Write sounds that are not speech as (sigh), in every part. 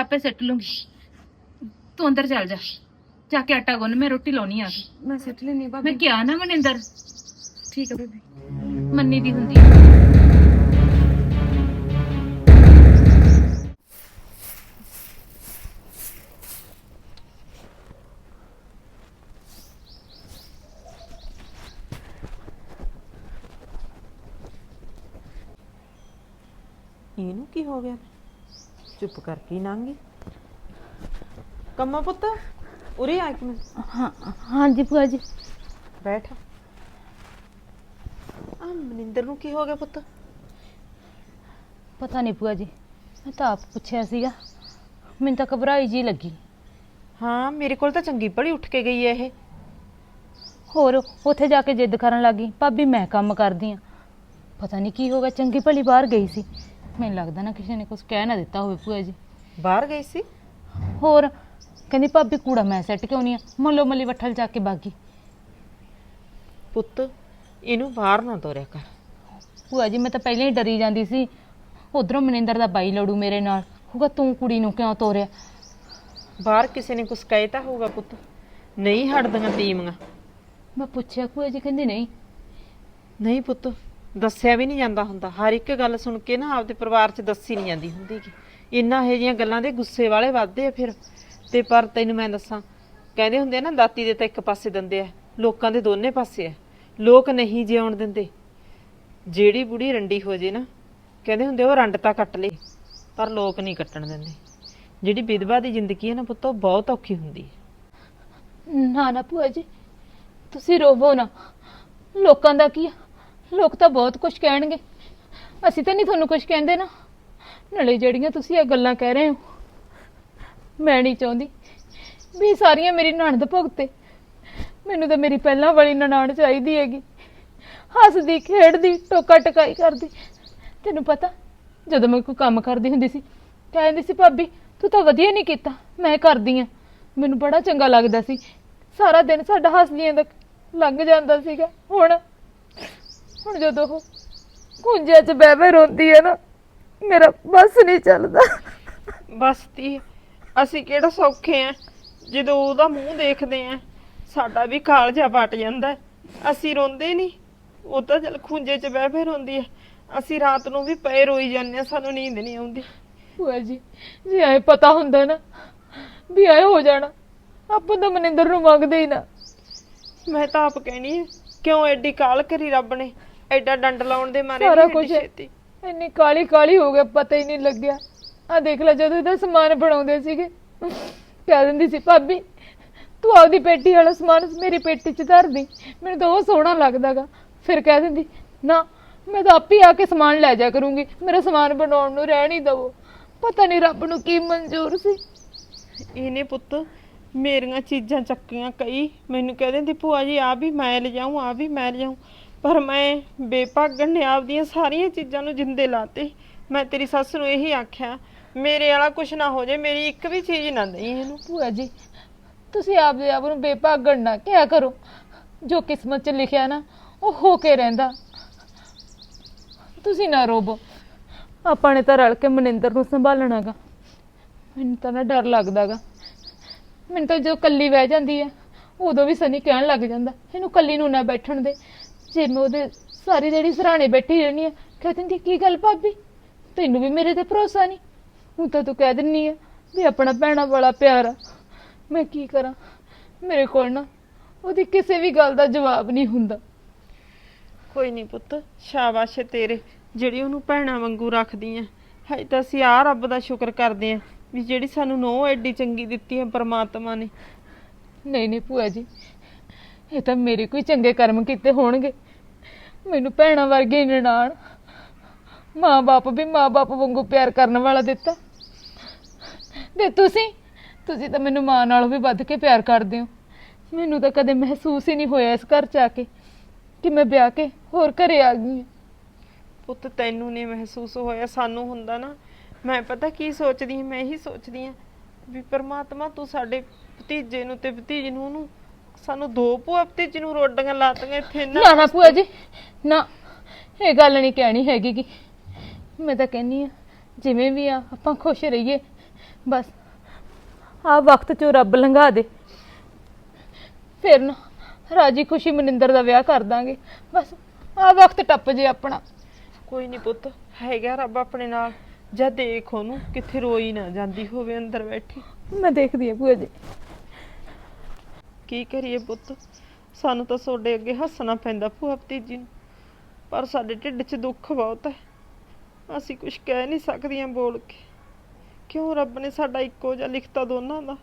ਆਪੇ ਸਿੱਟ ਲੂੰਗੀ। ਤੂੰ ਅੰਦਰ ਚੱਲ ਜਾ। ਜਾ ਕੇ ਆਟਾ ਗੁੰਨ ਮੈਂ ਰੋਟੀ ਲਾਉਣੀ ਆ। ਕੇ ਮੈਂ ਸਿੱਟ ਲੈਣੀ ਮੈਂ ਭਾਬੀ। ਕਿਹਾ ਨਾ ਮਨਿੰਦਰ। ਠੀਕ ਹੈ ਬੇਬੀ ਮੰਨੀ ਦੀ ਹੁੰਦੀ। ਆ। ਇਹਨੂੰ ਕੀ ਹੋ ਗਿਆ? ਚੁੱਪ ਕਰਕੇ ਹੀ ਲੰਘ ਗਈ। ਕੰਮਾ ਪੁੱਤ ਉਰੇ ਆ ਇੱਕ ਮਿੰਟ। ਹਾਂ ਹਾਂਜੀ ਭੂਆ ਜੀ। ਬੈਠ। ਆ ਮਨਿੰਦਰ ਨੂੰ ਕੀ ਹੋ ਗਿਆ ਪੁੱਤ? ਪਤਾ ਨਹੀਂ ਭੂਆ ਜੀ ਮੈਂ ਤਾਂ ਆਪ ਪੁੱਛਿਆ ਸੀਗਾ। ਮੈਨੂੰ ਤਾਂ ਘਬਰਾਈ ਜੀ ਲੱਗੀ। ਹਾਂ ਮੇਰੇ ਕੋਲ ਤਾਂ ਚੰਗੀ ਭਲੀ ਉੱਠ ਕੇ ਗਈ ਹੈ ਇਹ। ਹੋਰ ਉੱਥੇ ਜਾ ਕੇ ਜਿੱਦ ਕਰਨ ਲੱਗੀ ਭਾਬੀ ਮੈਂ ਕੰਮ ਕਰਦੀ ਆ। ਪਤਾ ਨਹੀਂ ਕੀ ਹੋ ਗਿਆ ਚੰਗੀ ਭਲੀ ਬਾਹਰ ਗਈ ਸੀ। ਮੈਨੂੰ ਲੱਗਦਾ ਨਾ ਕਿਸੇ ਨੇ ਕੁਝ ਕਹਿ ਨਾ ਦਿੱਤਾ ਹੋਵੇ ਭੂਆ ਜੀ। ਬਾਹਰ ਗਈ ਸੀ? ਹੋਰ ਕਹਿੰਦੀ ਭਾਬੀ ਕੂੜਾ ਮੈਂ ਸੱਟ ਕੇ ਆਉਣੀ ਆ। ਮੱਲੋ ਮੱਲੀ ਵੱਠਲ ਜਾ ਕੇ ਬਾਗੀ। ਪੁੱਤ ਇਹਨੂੰ ਬਾਹਰ ਨਾ ਤੋਰਿਆ ਕਰ। ਭੂਆ ਜੀ ਮੈਂ ਤਾਂ ਪਹਿਲਾਂ ਹੀ ਡਰੀ ਜਾਂਦੀ ਸੀ। ਉਧਰੋਂ ਮਨਿੰਦਰ ਦਾ ਬਾਈ ਲੜੂ ਮੇਰੇ ਨਾਲ। ਹੋਗਾ ਤੂੰ ਕੁੜੀ ਨੂੰ ਕਿਉਂ ਤੋਰਿਆ? ਬਾਹਰ ਕਿਸੇ ਨੇ ਕੁਝ ਕਹਿ ਤਾਂ ਹੋਊਗਾ ਪੁੱਤ? ਨਹੀਂ ਹਟਦੀਆਂ ਤੀਮੀਆਂ ਮੈਂ ਪੁੱਛਿਆ ਭੂਆ ਜੀ ਕਹਿੰਦੀ ਨਹੀਂ। ਨਹੀਂ ਪੁੱਤ ਦੱਸਿਆ ਵੀ ਨਹੀਂ ਜਾਂਦਾ ਹੁੰਦਾ। ਹਰ ਇੱਕ ਗੱਲ ਸੁਣ ਕੇ ਨਾ ਆਪਦੇ ਪਰਿਵਾਰ 'ਚ ਦੱਸੀ ਨਹੀਂ ਜਾਂਦੀ ਹੁੰਦੀ ਗੀ। ਇੰਨਾ ਇਹ ਜੀਆਂ ਗੱਲਾਂ ਦੇ ਗੁੱਸੇ ਵਾਲੇ ਵੱਧਦੇ ਆ ਫਿਰ। ਤੇ ਪਰ ਤੈਨੂੰ ਮੈਂ ਦੱਸਾਂ, ਕਹਿੰਦੇ ਹੁੰਦੇ ਆ ਨਾ, ਦਾਤੀ ਦੇ ਤਾਂ ਇੱਕ ਪਾਸੇ ਦੰਦੇ ਆ, ਲੋਕਾਂ ਦੇ ਦੋਨੇ ਪਾਸੇ ਆ। ਲੋਕ ਨਹੀਂ ਜਿਉਣ ਦਿੰਦੇ। ਜਿਹੜੀ ਬੁੜੀ ਰੰਡੀ ਹੋ ਜੇ ਨਾ, ਕਹਿੰਦੇ ਹੁੰਦੇ ਉਹ ਰੰਡ ਤਾਂ ਕੱਟ ਲੇ, ਪਰ ਲੋਕ ਨਹੀਂ ਕੱਟਣ ਦਿੰਦੇ। ਜਿਹੜੀ ਵਿਧਵਾ ਦੀ ਜ਼ਿੰਦਗੀ ਹੈ ਨਾ ਪੁੱਤ, ਉਹ ਬਹੁਤ ਔਖੀ ਹੁੰਦੀ ਹੈ ਨਾ ਨਾ ਭੂਆ ਜੀ, ਤੁਸੀਂ ਰੋਵੋ ਨਾ। ਲੋਕਾਂ ਦਾ ਕੀ ਆ? ਲੋਕ ਤਾਂ ਬਹੁਤ ਕੁਝ ਕਹਿਣਗੇ। ਅਸੀਂ ਤਾਂ ਨਹੀਂ ਤੁਹਾਨੂੰ ਕੁਝ ਕਹਿੰਦੇ ਨਾ। ਨਾਲੇ ਜਿਹੜੀਆਂ ਤੁਸੀਂ ਇਹ ਗੱਲਾਂ ਕਹਿ ਰਹੇ ਹੋ, ਮੈਂ ਨਹੀਂ ਚਾਹੁੰਦੀ ਵੀ ਸਾਰੀਆਂ ਮੇਰੀ ਨਣਦ ਭੁਗਤੇ। ਮੈਨੂੰ ਤਾਂ ਮੇਰੀ ਪਹਿਲਾਂ ਵਾਲੀ ਨਨਾਣ ਚਾਹੀਦੀ ਹੈਗੀ। ਹੱਸਦੀ, ਖੇਡਦੀ ਟੋਕਾ ਟਕਾਈ ਕਰਦੀ। ਤੈਨੂੰ ਪਤਾ, ਜਦੋਂ ਮੈਂ ਕੋਈ ਕੰਮ ਕਰਦੀ ਹੁੰਦੀ ਸੀ, ਕਹਿੰਦੀ ਸੀ, ਭਾਬੀ, ਤੂੰ ਤਾਂ ਵਧੀਆ ਨਹੀਂ ਕੀਤਾ, ਮੈਂ ਕਰਦੀ ਆ। ਮੈਨੂੰ ਬੜਾ ਚੰਗਾ ਲੱਗਦਾ ਸੀ। ਸਾਰਾ ਦਿਨ ਸਾਡਾ ਹੱਸਦੀਆਂ ਦਾ ਲੰਘ ਜਾਂਦਾ ਸੀਗਾ। ਹੁਣ ਹੁਣ ਜਦੋਂ ਉਹ ਕੁੰਜਿਆਂ 'ਚ ਬਹਿ ਬਹਿ ਰੋਂਦੀ ਹੈ ਨਾ ਮੇਰਾ ਬਸ ਨਹੀਂ ਚੱਲਦਾ। ਬਸ ਤੀ ਅਸੀਂ ਕਿਹੜਾ ਸੌਖੇ ਆ ਜਦੋਂ ਉਹਦਾ ਮੂੰਹ ਦੇਖਦੇ ਆ ਸਾਡਾ ਵੀ ਕਾਲਜਾ ਪਟ ਜਾਂਦਾ ਹੈ। ਅਸੀਂ ਰੋਂਦੇ ਨਹੀਂ। ਉਹ ਤਾਂ ਚਲ ਖੁੰਝੇ 'ਚ ਬਹਿ ਬਹਿ ਰੋਂਦੀ ਹੈ। ਅਸੀਂ ਰਾਤ ਨੂੰ ਵੀ ਪਏ ਰੋਈ ਜਾਂਦੇ ਆ ਸਾਨੂੰ ਨੀਂਦ ਨਹੀਂ ਆਉਂਦੀ। ਭੂਆ ਜੀ ਜੇ ਐ ਪਤਾ ਹੁੰਦਾ ਨਾ ਵੀ ਐ ਹੋ ਜਾਣਾ ਆਪਾਂ ਤਾਂ ਮਨਿੰਦਰ ਨੂੰ ਮੰਗਦੇ ਹੀ ਨਾ। ਮੈਂ ਤਾਂ ਆਪ ਕਹਿਣੀ ਕਿਉਂ ਐਡੀ ਕਾਲ ਕਰੀ ਰੱਬ ਨੇ? ਐਡਾ ਡੰਡ ਲਾਉਣ ਦੇ ਮਾਰੇ ਸਾਰਾ ਕੁਝ ਇੰਨੀ ਕਾਲੀ ਕਾਲੀ ਹੋ ਗਿਆ ਪਤਾ ਹੀ ਨਹੀਂ ਲੱਗਿਆ। ਆ ਦੇਖ ਲੈ ਜਦੋਂ ਇਹਦਾ ਸਮਾਨ ਬਣਾਉਂਦੇ ਸੀਗੇ। ਕਹਿ ਦਿੰਦੀ ਸੀ ਭਾਬੀ ਤੂੰ ਆਪਦੀ ਪੇਟੀ ਵਾਲਾ ਸਮਾਨ ਮੇਰੀ ਪੇਟੀ 'ਚ ਧਰ ਦੇ ਮੈਨੂੰ ਤਾਂ ਉਹ ਸੋਹਣਾ ਲੱਗਦਾਗਾ। ਫਿਰ ਕਹਿ ਦਿੰਦੀ ਨਾ ਮੈਂ ਤਾਂ ਆਪੇ ਆ ਕੇ ਸਮਾਨ ਲੈ ਜਾ ਕਰੂੰਗੀ ਮੇਰਾ ਸਮਾਨ ਬਣਾਉਣ ਨੂੰ ਰਹਿ ਨਹੀਂ ਦਵੋ। ਪਤਾ ਨਹੀਂ ਰੱਬ ਨੂੰ ਕੀ ਮਨਜ਼ੂਰ ਸੀ। ਇਹਨੇ ਪੁੱਤ ਮੇਰੀਆਂ ਚੀਜ਼ਾਂ ਚੱਕੀਆਂ ਕਈ। ਮੈਨੂੰ ਕਹਿ ਦਿੰਦੀ ਭੂਆ ਜੀ ਆ ਵੀ ਮੈਂ ਲਿਜਾਉਂ ਆ ਵੀ ਮੈਂ ਲਿਜਾਉਂ ਪਰ ਮੈਂ ਬੇਭਾਗਣ ਨੇ ਆਪਦੀਆਂ ਸਾਰੀਆਂ ਚੀਜ਼ਾਂ ਨੂੰ ਜਿੰਦੇ ਲਾਤੇ। ਮੈਂ ਤੇਰੀ ਸੱਸ ਨੂੰ ਇਹੀ ਆਖਿਆ, ਮੇਰੇ ਵਾਲਾ ਕੁਛ ਨਾ ਹੋ ਜਾਏ, ਮੇਰੀ ਇੱਕ ਵੀ ਚੀਜ਼ ਨਾ ਦੇਈ ਇਹਨੂੰ। ਭੂਆ ਜੀ, ਤੁਸੀਂ ਆਪਦੇ ਆਪ ਨੂੰ ਬੇਭਾਗਣ ਨਾ ਕਿਹਾ ਕਰੋ। ਜੋ ਕਿਸਮਤ 'ਚ ਲਿਖਿਆ ਨਾ, ਉਹ ਹੋ ਕੇ ਰਹਿੰਦਾ। ਤੁਸੀਂ ਨਾ ਰੋਵੋ। ਆਪਾਂ ਨੇ ਤਾਂ ਰਲ ਕੇ ਮਨਿੰਦਰ ਨੂੰ ਸੰਭਾਲਣਾਗਾ ਮੈਨੂੰ ਤਾਂ ਨਾ ਡਰ ਲੱਗਦਾਗਾ ਮੈਨੂੰ ਤਾਂ ਜਦੋਂ ਕੱਲੀ ਬਹਿ ਜਾਂਦੀ ਹੈ, ਉਦੋਂ ਵੀ ਸਨੀ ਕਹਿਣ ਲੱਗ ਜਾਂਦਾ, ਇਹਨੂੰ ਕੱਲੀ ਨੂੰ ਨਾ ਬੈਠਣ ਦੇ। ਜੇ ਮੈਂ ਉਹਦੇ ਸਾਰੀ ਜਿਹੜੀ ਸਰਾਣੇ ਬੈਠੀ ਰਹਿਣੀ ਆ ਕਹਿ ਦਿੰਦੀ ਕੀ ਗੱਲ ਭਾਬੀ? ਤੈਨੂੰ ਵੀ ਮੇਰੇ ਤੇ ਭਰੋਸਾ ਨਹੀਂ? ਹੁਣ ਤਾਂ ਤੂੰ ਕਹਿ ਦਿੰਨੀ ਆ ਵੀ ਆਪਣਾ ਭੈਣਾ ਵਾਲਾ ਪਿਆਰ ਆ। ਮੈਂ ਕੀ ਕਰਾਂ? ਮੇਰੇ ਕੋਲ ਨਾ ਉਹਦੀ ਕਿਸੇ ਵੀ ਗੱਲ ਦਾ ਜਵਾਬ ਨਹੀਂ ਹੁੰਦਾ। ਕੋਈ ਨਹੀਂ ਪੁੱਤ ਸ਼ਾਬਾਸ਼ ਏ ਤੇਰੇ ਜਿਹੜੀ ਉਹਨੂੰ ਭੈਣਾ ਵਾਂਗੂ ਰੱਖਦੀ ਆ। ਹਾਏ ਤਾਂ ਅਸੀਂ ਆ ਰੱਬ ਦਾ ਸ਼ੁਕਰ ਕਰਦੇ ਆ ਵੀ ਜਿਹੜੀ ਸਾਨੂੰ ਨੋ ਐਡੀ ਚੰਗੀ ਦਿੱਤੀ ਹੈ ਪ੍ਰਮਾਤਮਾ ਨੇ। ਨਹੀਂ ਨਹੀਂ ਭੂਆ ਜੀ ਇਹ ਤਾਂ ਮੇਰੇ ਕੋਈ ਚੰਗੇ ਕਰਮ ਕੀਤੇ ਹੋਣਗੇ। ਮੈਨੂੰ ਭੈਣਾਂ ਵਰਗੇ ਨਨਾਣ। ਮਾਂ-ਬਾਪ ਵੀ ਮਾਂ-ਬਾਪ ਵਾਂਗੂ ਪਿਆਰ ਕਰਨ ਵਾਲਾ ਦਿੱਤਾ। ਤੇ ਤੁਸੀਂ? ਤੁਸੀਂ ਤਾਂ ਮੈਨੂੰ ਮਾਂ ਨਾਲੋਂ ਵੀ ਵੱਧ ਕੇ ਪਿਆਰ ਕਰਦੇ ਹੋ। ਮੈਨੂੰ ਤਾਂ ਕਦੇ ਮਹਿਸੂਸ ਹੀ ਨਹੀਂ ਹੋਇਆ ਇਸ ਘਰ ਚ ਆ ਕੇ ਕਿ ਮੈਂ ਵਿਆਹ ਕੇ ਹੋਰ ਘਰੇ ਆ ਗਈ ਹਾਂ। ਪੁੱਤ, ਤੈਨੂੰ ਨਹੀਂ ਮਹਿਸੂਸ ਹੋਇਆ, ਸਾਨੂੰ ਹੁੰਦਾ ਨਾ। ਮੈਂ ਪਤਾ ਕੀ ਸੋਚਦੀ ਹਾਂ, ਮੈਂ ਇਹੀ ਸੋਚਦੀ ਹਾਂ ਵੀ ਪਰਮਾਤਮਾ ਤੂੰ ਸਾਡੇ ਭਤੀਜੇ ਨੂੰ ਤੇ ਭਤੀਜ ਨੂੰ ਉਹਨੂੰ ਸਾਨੂੰ ਦੋ ਭੂਆ ਭਤੀਜ ਨੂੰ ਰੋਡੀਆਂ ਲਾਤੀਆਂ ਇੱਥੇ ਨਾ ਨਾ ਨਾ ਭੂਆ ਜੀ ਨਾ। ਇਹ ਗੱਲ ਨਹੀਂ ਕਹਿਣੀ ਹੈਗੀ ਗੀ। ਮੈਂ ਤਾਂ ਕਹਿੰਨੀ ਆ ਜਿਵੇਂ ਵੀ ਆ ਆਪਾਂ ਖੁਸ਼ ਰਹੀਏ। ਬਸ ਆ ਵਕਤ ਚੋਂ ਰੱਬ ਲੰਘਾ ਦੇ। ਫਿਰ ਨਾ ਰਾਜੀ ਖੁਸ਼ੀ ਮਨਿੰਦਰ ਦਾ ਵਿਆਹ ਕਰ ਦਾਂਗੇ। ਬਸ ਆ ਵਕਤ ਟੱਪ ਜੇ ਆਪਣਾ। ਕੋਈ ਨਹੀਂ ਪੁੱਤ ਹੈਗਾ ਰੱਬ ਆਪਣੇ ਨਾਲ। ਜਾਂ ਦੇਖ ਉਹਨੂੰ ਕਿੱਥੇ ਰੋਈ ਨਾ ਜਾਂਦੀ ਹੋਵੇ ਅੰਦਰ ਬੈਠੀ। ਮੈਂ ਦੇਖਦੀ ਆ ਭੂਆ ਜੀ। ਕੀ ਕਰੀਏ ਪੁੱਤ? ਸਾਨੂੰ ਤਾਂ ਤੁਹਾਡੇ ਅੱਗੇ ਹੱਸਣਾ ਪੈਂਦਾ ਭੂਆ ਭਤੀਜੀ ਨੂੰ। ਪਰ ਸਾਡੇ ਢਿੱਡ 'ਚ ਦੁੱਖ ਬਹੁਤ ਹੈ। ਅਸੀਂ ਕੁਝ ਕਹਿ ਨਹੀਂ ਸਕਦੀਆਂ ਬੋਲ ਕੇ। ਕਿਉਂ ਰੱਬ ਨੇ ਸਾਡਾ ਇੱਕੋ ਜਿਹਾ ਲਿਖਤਾ ਦੋਨਾਂ ਦਾ?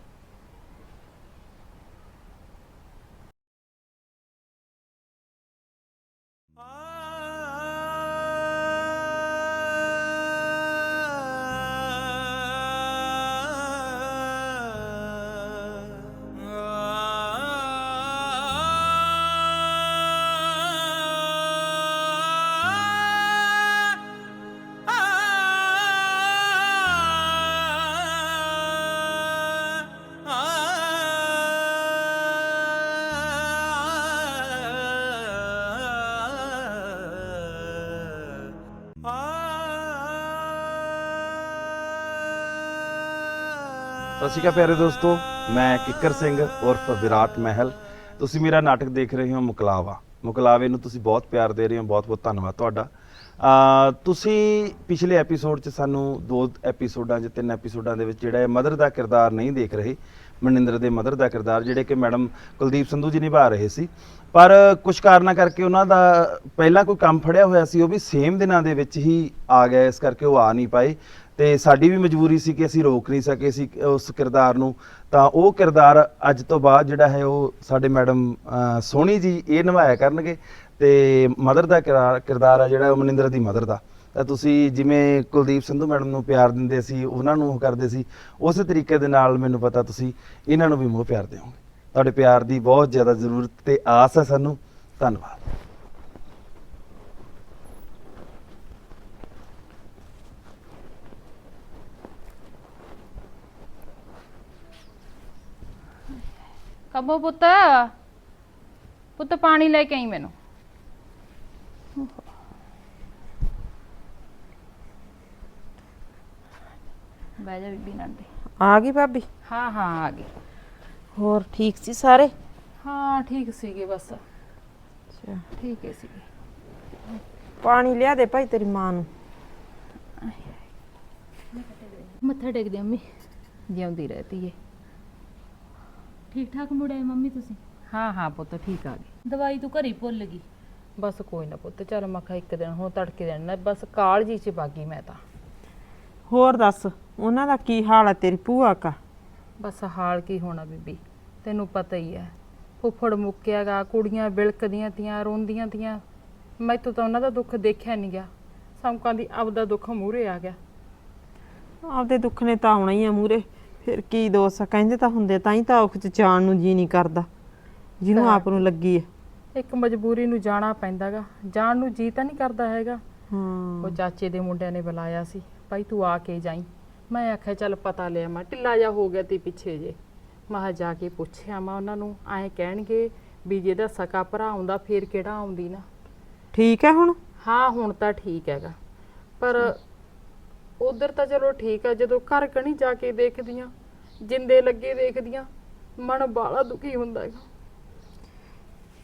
ਸਤਿ ਸ਼੍ਰੀ ਅਕਾਲ ਪਿਆਰੇ ਦੋਸਤੋ, ਮੈਂ ਕਿੱਕਰ ਸਿੰਘ ਉਰਫ ਵਿਰਾਟ ਮਹਿਲ। ਤੁਸੀਂ ਮੇਰਾ ਨਾਟਕ ਦੇਖ ਰਹੇ ਹੋ ਮੁਕਲਾਵਾ। ਮੁਕਲਾਵੇ ਨੂੰ ਤੁਸੀਂ ਬਹੁਤ ਪਿਆਰ ਦੇ ਰਹੇ ਹੋ, ਬਹੁਤ ਬਹੁਤ ਧੰਨਵਾਦ ਤੁਹਾਡਾ। ਅ ਤੁਸੀਂ ਪਿਛਲੇ ਐਪੀਸੋਡ 'ਚ ਸਾਨੂੰ ਦੋ ਐਪੀਸੋਡਾਂ 'ਚ, ਤਿੰਨ ਐਪੀਸੋਡਾਂ ਦੇ ਵਿੱਚ ਜਿਹੜਾ ਇਹ ਮਦਰ ਦਾ ਕਿਰਦਾਰ ਨਹੀਂ ਦੇਖ ਰਹੇ, ਮਨਿੰਦਰ ਦੇ ਮਦਰ ਦਾ ਕਿਰਦਾਰ, ਜਿਹੜੇ ਕਿ ਮੈਡਮ ਕੁਲਦੀਪ ਸੰਧੂ ਜੀ ਨਿਭਾ ਰਹੇ ਸੀ। ਪਰ ਕੁਝ ਕਾਰਨਾਂ ਕਰਕੇ ਉਹਨਾਂ ਦਾ ਪਹਿਲਾਂ ਕੋਈ ਕੰਮ ਫੜਿਆ ਹੋਇਆ ਸੀ, ਉਹ ਵੀ ਸੇਮ ਦਿਨਾਂ ਦੇ ਵਿੱਚ ਹੀ ਆ ਗਿਆ, ਇਸ ਕਰਕੇ ਉਹ ਆ ਨਹੀਂ ਪਾਏ। ਤੇ ਸਾਡੀ ਵੀ ਮਜਬੂਰੀ ਸੀ ਕਿ ਅਸੀਂ ਰੋਕ ਨਹੀਂ ਸਕੇ ਸੀ ਉਸ ਕਿਰਦਾਰ ਨੂੰ। ਤਾਂ ਉਹ ਕਿਰਦਾਰ ਅੱਜ ਤੋਂ ਬਾਅਦ ਜਿਹੜਾ ਹੈ ਉਹ ਸਾਡੇ ਮੈਡਮ ਸੋਹਣੀ ਜੀ ਇਹ ਨਿਭਾਇਆ ਕਰਨਗੇ ਤੇ ਮਦਰ ਦਾ ਕਿਰਦਾਰ ਕਿਰਦਾਰ ਆ ਜਿਹੜਾ ਉਹ ਮਨਿੰਦਰ ਦੀ ਮਦਰ ਦਾ। ਤਾਂ ਤੁਸੀਂ ਜਿਵੇਂ ਕੁਲਦੀਪ ਸੰਧੂ ਮੈਡਮ ਨੂੰ ਪਿਆਰ ਦਿੰਦੇ ਸੀ, ਉਹਨਾਂ ਨੂੰ ਉਹ ਕਰਦੇ ਸੀ, ਉਸੇ ਤਰੀਕੇ ਦੇ ਨਾਲ ਮੈਨੂੰ ਪਤਾ ਤੁਸੀਂ ਇਹਨਾਂ ਨੂੰ ਵੀ ਮੋਹ ਪਿਆਰ ਦਿਓਗੇ। ਤੁਹਾਡੇ ਪਿਆਰ ਦੀ ਬਹੁਤ ਜ਼ਿਆਦਾ ਜ਼ਰੂਰਤ ਤੇ ਆਸ ਹੈ ਸਾਨੂੰ। ਧੰਨਵਾਦ। ਕਬੋ ਪੁੱਤ। ਪੁੱਤ ਪਾਣੀ ਲੈ ਕੇ ਆਈ ਮੈਨੂੰ। ਬਹਿ ਜਾ ਬੀਬੀ ਨਾਲ ਦੇ ਆ ਗਈ ਭਾਬੀ? ਹਾਂ ਹਾਂ ਆ ਗਈ। ਹੋਰ ਠੀਕ ਸੀ ਸਾਰੇ? ਹਾਂ ਠੀਕ ਸੀਗੇ ਬਸ। ਠੀਕ ਹੈ ਸੀਗੇ। ਪਾਣੀ ਲਿਆ ਦੇ ਭਾਈ ਤੇਰੀ ਮਾਂ ਨੂੰ। ਮੱਥਾ ਟੇਕਦੇ ਮੰਮੀ। ਜਿਉਂਦੀ ਰਹਤੀ ਏ। ਠੀਕ ਠਾਕ ਮੁੜੇ ਮੰਮੀ ਤੁਸੀਂ? ਹਾਂ ਹਾਂ ਪੁੱਤ ਠੀਕ ਆ ਗਈ ਦਵਾਈ ਤੂੰ ਘਰੇ ਭੁੱਲ ਗਈ। ਬਸ ਕੋਈ ਨਾ ਪੁੱਤ ਚੱਲ ਮੈਂ ਕਿਹਾ ਇੱਕ ਦਿਨ ਹੁਣ ਤੜਕੇ ਦੇਣ ਨਾ ਬਸ ਕਾਲ ਜੀ ਚ ਬਾਗੀ ਮੈਂ ਤਾਂ। ਹੋਰ ਦੱਸ ਉਹਨਾਂ ਦਾ ਕੀ ਹਾਲ ਹੈ ਤੇਰੀ ਭੂਆ ਕਾ? ਬਸ ਹਾਲ ਕੀ ਹੋਣਾ ਬੀਬੀ ਤੈਨੂੰ ਪਤਾ ਹੀ ਹੈ। ਫੁੱਫੜ ਮੁੱਕਿਆਗਾ ਕੁੜੀਆਂ ਬਿਲਕਦੀਆਂ ਤੀਆਂ ਰੋਂਦੀਆਂ ਤੀਆਂ। ਮੈਥੋਂ ਤਾਂ ਉਹਨਾਂ ਦਾ ਦੁੱਖ ਦੇਖਿਆ ਨਹੀਂ ਗਿਆ। ਸਮਕਾਂ ਦੀ ਆਪਦਾ ਦੁੱਖ ਮੂਹਰੇ ਆ ਗਿਆ। ਆਪਦੇ ਦੁੱਖ ਨੇ ਤਾਂ ਆਉਣਾ ਹੀ ਆ ਮੂਰੇ ਫਿਰ ਕੀ ਦੋਸ ਆ? ਕਹਿੰਦੇ ਤਾਂ ਹੁੰਦੇ ਤਾਂ ਹੀ ਤਾਂ ਔਖ ਚ ਜਾਣ ਨੂੰ ਜੀ ਨਹੀਂ ਕਰਦਾ। ਜਿਹਨੂੰ ਆਪ ਨੂੰ ਲੱਗੀ ਹੈ ਇੱਕ ਮਜਬੂਰੀ ਨੂੰ ਜਾਣਾ ਪੈਂਦਾਗਾ। ਜਾਣ ਨੂੰ ਜੀ ਤਾਂ ਨਹੀਂ ਕਰਦਾ ਹੈਗਾ। ਹਾਂ। ਉਹ ਚਾਚੇ ਦੇ ਮੁੰਡਿਆਂ ਨੇ ਬੁਲਾਇਆ ਸੀ ਭਾਈ ਤੂੰ ਆ ਕੇ ਜਾਈ। ਮੈਂ ਆਖਿਆ ਚੱਲ ਪਤਾ ਲਿਆ ਮੈਂ ਢਿੱਲਾ ਜਾ ਹੋ ਗਿਆ ਤੀ ਪਿੱਛੇ ਜੇ। ਮੈਂ ਕਿਹਾ ਜਾ ਕੇ ਪੁੱਛਿਆ ਮੈਂ ਉਹਨਾਂ ਨੂੰ ਐਂ ਕਹਿਣਗੇ ਵੀ ਜਿਹਦਾ ਸਕਾ ਭਰਾ ਆਉਂਦਾ ਫੇਰ ਕਿਹੜਾ ਆਉਂਦੀ ਨਾ? ਠੀਕ ਹੈ ਹੁਣ? ਹਾਂ ਹੁਣ ਤਾਂ ਠੀਕ ਹੈਗਾ। ਪਰ ਉਧਰ ਤਾਂ ਚਲੋ ਠੀਕ ਆ ਜਦੋਂ ਘਰ ਕਣੀ ਜਾ ਕੇ ਦੇਖਦੀਆਂ ਜਿੰਦੇ ਲੱਗੇ ਦੇਖਦੀਆਂ ਮਨ ਬਾਲਾ ਦੁਖੀ ਹੁੰਦਾ ਹੈਗਾ।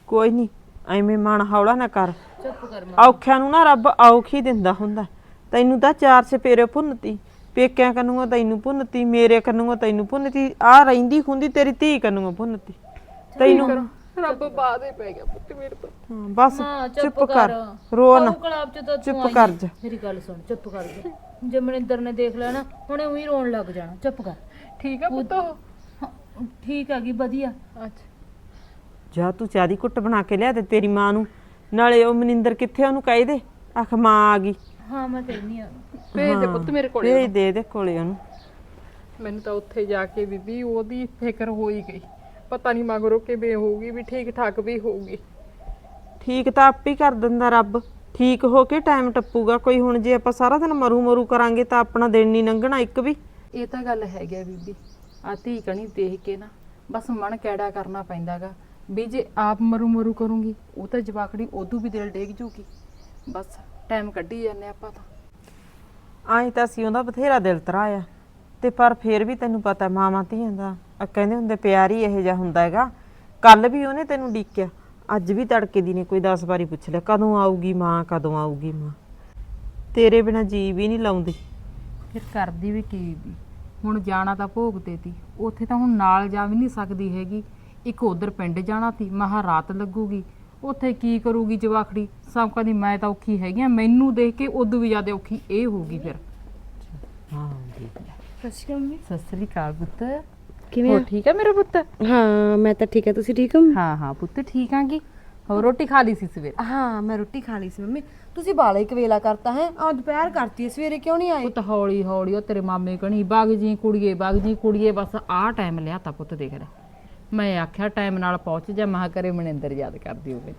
ਕੋਈ ਨਹੀਂ ਐਵੇਂ ਮਨ ਹੌਲਾ ਨਾ ਕਰ। ਚੁੱਪ ਕਰ ਔਖਿਆਂ ਨੂੰ ਨਾ ਰੱਬ ਔਖ ਹੀ ਦਿੰਦਾ ਹੁੰਦਾ। ਤੈਨੂੰ ਤਾਂ ਚਾਰ ਚਪੇਰੇ ਭੁੰਨਤੀ ਪੇਕਿਆਂ ਕੰਨੂੰੋਂ ਤੈਨੂੰ ਭੁੰਨਤੀ ਮੇਰੇ ਕੰਨੂੰੋਂ ਤੈਨੂੰ ਭੁੰਨਤੀ ਆ ਰਹਿੰਦੀ ਹੁੰਦੀ ਤੇਰੀ ਧੀ ਕੰਨੂੰੋਂ ਭੁੰਨਤੀ। ਤੈਨੂੰ ਰੱਬ ਬਾਦੇ ਪੈ ਗਿਆ ਪੁੱਤ ਮੇਰੇ ਤੋਂ। ਹਾਂ, ਬਸ ਚੁੱਪ ਚੁੱਪ ਕਰ। ਕਰ। ਰੋ ਨਾ ਕਲਾਬ ਚ ਤਾਂ ਤੂੰ ਚੁੱਪ ਆਈ ਕਰ ਆਂ। ਜਾ। ਮੇਰੀ ਗੱਲ ਸੁਣ ਚੁੱਪ ਕਰ ਜਾ। ਜੇ ਮਨਿੰਦਰ ਨੇ ਦੇਖ ਲਿਆ ਨਾ ਹੁਣੇ ਉਹੀ ਰੋਣ ਲੱਗ ਜਾਣਾ। ਚੁੱਪ ਕਰ। ਠੀਕ ਆ ਪੁੱਤ ਉਹ? ਹਾਂ, ਠੀਕ ਹੈਗੀ ਵਧੀਆ। ਅੱਛਾ। ਜਾ ਤੂੰ ਚਾਦੀ ਕੁੱਟ ਬਣਾ ਕੇ ਲਿਆ ਦੇ ਤੇਰੀ ਮਾਂ ਨੂੰ। ਨਾਲੇ ਉਹ ਮਨਿੰਦਰ ਕਿੱਥੇ ਉਹਨੂੰ ਕਹਿ ਦੇ। ਆਖ ਮਾਂ ਆ ਗਈ। ਹਾਂ ਮੈਂ ਕਹਿੰਨੀ ਆ। ਭੇਜ ਦੇ ਪੁੱਤ ਮੇਰੇ ਕੋਲੇ ਭੇਜ ਦੇ ਦੇ ਕੋਲੇ ਉਹਨੂੰ। ਮੈਨੂੰ ਤਾਂ ਉੱਥੇ ਜਾ ਕੇ ਬੀਬੀ ਉਹਦੀ ਫਿਕਰ ਹੋਈ ਗਈ। ਪਤਾ ਨਹੀਂ ਮਗਰੋਂ ਕਿਵੇਂ ਹੋਊਗੀ ਵੀ ਠੀਕ ਠਾਕ ਵੀ ਹੋਊਗੀ। ਠੀਕ ਤਾਂ ਆਪ ਹੀ ਕਰ ਦਿੰਦਾ ਰੱਬ। ਠੀਕ ਹੋ ਕੇ ਟਾਈਮ ਟੱਪੂਗਾ। ਕੋਈ ਹੁਣ ਜੇ ਆਪਾਂ ਸਾਰਾ ਦਿਨ ਮਰੂ ਮਰੂ ਕਰਾਂਗੇ ਤਾਂ ਆਪਣਾ ਦਿਨ ਨਹੀਂ ਲੰਘਣਾ ਇੱਕ ਵੀ। ਇਹ ਤਾਂ ਗੱਲ ਹੈਗੀ ਆ ਬੀਬੀ। ਆ ਧੀ ਕਣੀ ਦੇਖ ਕੇ ਨਾ ਬਸ ਮਨ ਕੈੜਾ ਕਰਨਾ ਪੈਂਦਾਗਾ। ਵੀ ਜੇ ਆਪ ਮਰੂ ਮਰੂ ਕਰੂੰਗੀ ਉਹ ਤਾਂ ਜਵਾਕੜੀ ਉਦੋਂ ਵੀ ਦਿਲ ਡੇਗ ਜੂਗੀ। ਬਸ ਟਾਈਮ ਕੱਢੀ ਜਾਂਦੇ ਆਪਾਂ ਤਾਂ। ਆਈ ਤਾਂ ਅਸੀਂ ਉਹਦਾ ਬਥੇਰਾ ਦਿਲ ਤਰਾਇਆ। ਤੇ ਪਰ ਫੇਰ ਵੀ ਤੈਨੂੰ ਪਤਾ ਮਾਵਾਂ ਧੀਆਂ ਦਾ ਆ ਕਹਿੰਦੇ ਹੁੰਦੇ ਪਿਆਰ ਹੀ ਇਹੋ ਜਿਹਾ ਹੁੰਦਾ ਹੈਗਾ। ਕੱਲ ਵੀ ਉਹਨੇ ਤੈਨੂੰ ਡੀਕਿਆ ਅੱਜ ਵੀ ਤੜਕੇ ਦੀ ਨੇ ਕੋਈ 10 ਵਾਰੀ ਪੁੱਛ ਲਿਆ ਕਦੋਂ ਆਊਗੀ ਮਾਂ ਕਦੋਂ ਆਊਗੀ ਮਾਂ? ਤੇਰੇ ਬਿਨਾ ਜੀ ਵੀ ਨਹੀਂ ਲਾਉਂਦੀ। ਫਿਰ ਕਰਦੀ ਵੀ ਕੀ ਵੀ। ਹੁਣ ਜਾਣਾ ਤਾਂ ਭੋਗ ਤੇ ਤੀ ਉੱਥੇ ਤਾਂ ਹੁਣ ਨਾਲ ਜਾ ਵੀ ਨਹੀਂ ਸਕਦੀ ਹੈਗੀ। ਇੱਕ ਉਧਰ ਪਿੰਡ ਜਾਣਾ ਤੀ ਮਹਾ ਰਾਤ ਲੱਗੂਗੀ। ਉੱਥੇ ਕੀ ਕਰੂਗੀ ਜਵਾਖੜੀ? ਸਭ ਕਹਿੰਦੀ ਮੈਂ ਤਾਂ ਔਖੀ ਹੈਗੀ ਆ ਮੈਨੂੰ ਦੇਖ ਕੇ ਉਦੋਂ ਵੀ ਜ਼ਿਆਦਾ ਔਖੀ ਇਹ ਹੋਊਗੀ ਫਿਰ। ਹਾਂ ਦੇਖ ਲੈ ਸਸੀ ਮੰਮੀ ਸਤਿ ਸ੍ਰੀ ਅਕਾਲ ਪੁੱਤ। ਕਿਵੇਂ ਹੋ ਆ? ਠੀਕ ਹੈ ਮੇਰਾ ਪੁੱਤ? ਹਾਂ ਮੈਂ ਤਾਂ ਠੀਕ ਹੈ ਤੁਸੀਂ ਠੀਕ ਹੋ? ਹਾਂ ਹਾਂ ਪੁੱਤ ਠੀਕ ਆਂਗੀ ਹੋਰ ਰੋਟੀ ਖਾ ਲਈ ਸੀ ਸਵੇਰੇ? ਹਾਂ ਮੈਂ ਰੋਟੀ ਖਾ ਲਈ ਸੀ ਮੰਮੀ। ਤੁਸੀਂ ਬਾਲਾ ਕਰਤਾ ਹੈ। ਆ ਦੁਪਹਿਰ ਕਰਤੀ ਹੈ, ਸਵੇਰੇ ਕਿਉਂ ਨਹੀਂ ਆਏ? ਪੁੱਤ ਹੌਲੀ ਹੌਲੀ ਉਹ ਤੇਰੇ ਮਾਮੇ ਕਣੀ ਬਾਗ ਜੀ ਕੁੜੀਏ ਬਾਗ ਜੀ ਕੁੜੀਏ ਬਸ ਆਹ ਟਾਈਮ ਲਿਆ ਤਾ ਪੁੱਤ ਦੇਖ ਲੈ। ਮੈਂ ਆਖਿਆ ਟਾਈਮ ਨਾਲ ਪਹੁੰਚ ਜਾ ਮਹਾ ਕਰੇ ਮਨਿੰਦਰ ਯਾਦ ਕਰਦੀ ਹੋਵੇ।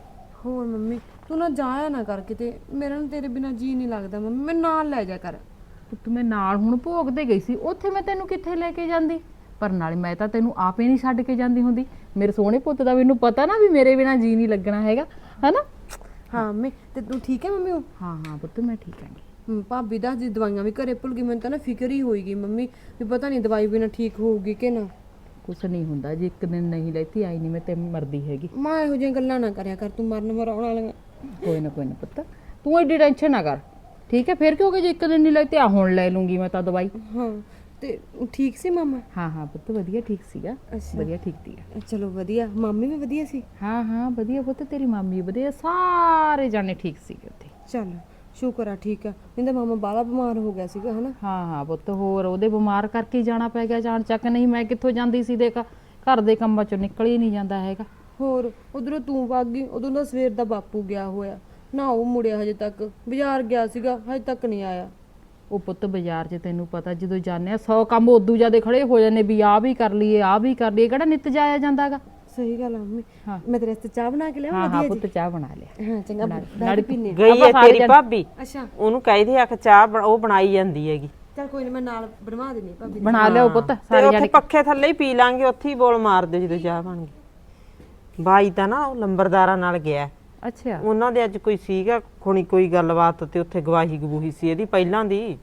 ਹੋਰ ਮੰਮੀ ਤੂੰ ਨਾ ਜਾਇਆ ਨਾ ਕਰ ਕਿਤੇ। ਮੇਰਾ ਨਾ ਤੇਰੇ ਬਿਨਾ ਜੀ ਨਹੀਂ ਲੱਗਦਾ ਮੰਮੀ ਮੈਨੂੰ ਨਾਲ ਲੈ ਜਾ ਕਰ। ਪੁੱਤ ਮੈਂ ਨਾਲ ਹੁਣ ਭੋਗ ਤੇ ਗਈ ਸੀ ਉੱਥੇ ਮੈਂ ਤੈਨੂੰ ਕਿੱਥੇ ਲੈ ਕੇ ਜਾਂਦੀ? ਪਰ ਨਾਲੇ ਮੈਂ ਤਾਂ ਤੈਨੂੰ ਆਪੇ ਨਹੀਂ ਛੱਡ ਕੇ ਜਾਂਦੀ ਹੁੰਦੀ। ਮੇਰੇ ਸੋਹਣੇ ਪੁੱਤ ਦਾ ਮੈਨੂੰ ਪਤਾ ਨਾ ਵੀ ਮੇਰੇ ਬਿਨਾ ਜੀ ਨਹੀਂ ਲੱਗਣਾ ਹੈਗਾ ਹਨਾ? ਹਾਂ ਮੰਮੀ ਤੇ ਤੂੰ ਠੀਕ ਹੈ ਮੰਮੀ ਹੁਣ? ਹਾਂ ਹਾਂ ਪੁੱਤ ਮੈਂ ਠੀਕ ਹਮ, ਭਾਬੀ ਦਾ ਜੀ ਦਵਾਈਆਂ ਵੀ ਘਰੇ ਭੁੱਲ ਗਈ ਮੈਨੂੰ ਤਾਂ ਨਾ ਫਿਕਰ ਹੀ ਹੋਈਗੀ ਮੰਮੀ ਵੀ ਪਤਾ ਨਹੀਂ ਦਵਾਈ ਬਿਨਾ ਠੀਕ ਹੋਊਗੀ ਕਿ ਨਾ। ਕੁਛ ਨਹੀਂ ਹੁੰਦਾ ਜੇ ਇੱਕ ਦਿਨ ਨਹੀਂ ਲੈਤੀ ਆਈ ਨਹੀਂ ਮੈਂ ਤੇ ਮਰਦੀ ਹੈਗੀ। ਮਾਂ ਇਹੋ ਜਿਹੀਆਂ ਗੱਲਾਂ ਨਾ ਕਰਿਆ ਕਰ ਤੂੰ ਮਰਨ ਮਰਾਉਣ ਵਾਲੀਆਂ। ਕੋਈ ਨਾ ਕੋਈ ਨਾ ਪੁੱਤ ਤੂੰ ਐਡੀ ਟੈਨਸ਼ਨ ਨਾ ਕਰ। ਠੀਕ ਹੈ ਫਿਰ ਕਿਉਂ ਕਿ ਜੇ ਇੱਕ ਦਿਨ ਨਹੀਂ ਲੈਤੀ ਆ ਹੁਣ ਲੈ ਲੂੰਗੀ ਮੈਂ ਤਾਂ ਦਵਾਈ। ਹਾਂ ਤੇ ਠੀਕ ਸੀ ਮਾਮਾ? ਹਾਂ ਹਾਂ ਪੁੱਤ ਵਧੀਆ ਠੀਕ ਸੀਗਾ। ਅੱਛਾ। ਵਧੀਆ ਠੀਕ ਸੀਗਾ। ਚਲੋ ਵਧੀਆ ਮਾਮੀ ਵੀ ਵਧੀਆ ਸੀ? ਹਾਂ ਹਾਂ ਵਧੀਆ ਪੁੱਤ ਤੇਰੀ ਮਾਮੀ ਵੀ ਵਧੀਆ ਸਾਰੇ ਜਾਣੇ ਠੀਕ ਸੀਗੇ ਉੱਥੇ। ਚੱਲ ਸ਼ੁਕਰ ਆ ਠੀਕ ਆ। ਨਹੀਂ ਤਾਂ ਮਾਮਾ ਬਾਲਾ ਬਿਮਾਰ ਹੋ ਗਿਆ ਸੀਗਾ ਹਨਾ? ਹਾਂ ਹਾਂ ਪੁੱਤ ਹੋਰ ਉਹਦੇ ਬਿਮਾਰ ਕਰਕੇ ਹੀ ਜਾਣਾ ਪੈ ਗਿਆ ਜਾਣ ਚੱਕ ਨਹੀਂ ਮੈਂ ਕਿੱਥੋਂ ਜਾਂਦੀ ਸੀ ਦੇਖ। ਘਰ ਦੇ ਕੰਮਾਂ ਚੋਂ ਨਿਕਲ ਹੀ ਨਹੀਂ ਜਾਂਦਾ ਹੈਗਾ। ਹੋਰ ਉਧਰੋਂ ਤੂੰ ਵਗ ਗਈ ਉਦੋਂ ਦਾ ਸਵੇਰ ਦਾ ਬਾਪੂ ਗਿਆ ਹੋਇਆ। ਨਾ ਉਹ ਮੁੜਿਆ ਹਜੇ ਤੱਕ ਬਾਜ਼ਾਰ ਗਿਆ ਸੀਗਾ ਹਜੇ ਤੱਕ ਨਹੀਂ ਆਇਆ। ਉਹ ਪੁੱਤ ਬਾਜ਼ਾਰ 'ਚ ਤੈਨੂੰ ਪਤਾ ਜਦੋਂ ਜਾਂਦੇ ਆ 100 ਕੰਮ ਉਦੋਂ ਜਿਆਦੇ ਖੜੇ ਹੋ ਜਾਂਦੇ ਵੀ ਆਹ ਵੀ ਕਰ ਲਈਏ ਆਹ ਵੀ ਕਰ ਲਈਏ ਕਿਹੜਾ ਨਿੱਤ ਜਾਇਆ ਜਾਂਦਾਗਾ? ਸਹੀ ਗੱਲ ਆ ਮੰਮੀ। ਹਾਂ। ਮੈਂ ਤੇਰੇ ਵਾਸਤੇ ਚਾਹ ਬਣਾ ਕੇ ਲਿਆਵਾਂ ਹਾਂ ਹਾਂ ਵਧੀਆ ਪੁੱਤ ਚਾਹ ਬਣਾ ਲਿਆ। ਜੀ ਹਾਂ ਚੰਗਾ ਨਾਲੇ ਪੀਨੇ ਗਈ ਹੈ ਸਾਰੇ ਤੇਰੀ ਭਾਬੀ। ਅੱਛਾ। ਉਹਨੂੰ ਕਹਿੰਦੇ ਆ ਕਿ ਚਾਹ ਬਣ- ਉਹ ਬਣਾਈ ਜਾਂਦੀ ਹੈਗੀ। ਚੱਲ ਕੋਈ ਨਾ ਮੈਂ ਨਾਲ ਬਣਵਾ ਦਿੰਨੀ ਭਾਬੀ। ਬਣਾ ਲਿਓ ਪੁੱਤ ਤੇ ਸਾਰੇ ਉੱਥੇ ਜਾਣੇ ਪੱਖੇ ਥੱਲੇ ਹੀ ਪੀ ਲਾਂਗੇ ਉੱਥੇ ਹੀ ਬੋਲ ਮਾਰ ਦਿਓ ਜਦੋਂ ਚਾਹ ਬਣ ਗਈ। ਬਾਈ ਤਾਂ ਨਾ ਉਹ ਲੰਬਰਦਾਰਾਂ ਨਾਲ ਗਿਆ। ਅੱਛਾ। ਉਹਨਾਂ ਦੇ ਅੱਜ ਕੋਈ ਸੀਗਾ ਖੁਣੀ ਕੋਈ ਗੱਲਬਾਤ ਤੇ ਉੱਥੇ ਗਵਾਹੀ ਗਬੂਹੀ ਸੀ ਇਹਦੀ ਪਹਿਲਾਂ ਦੀ?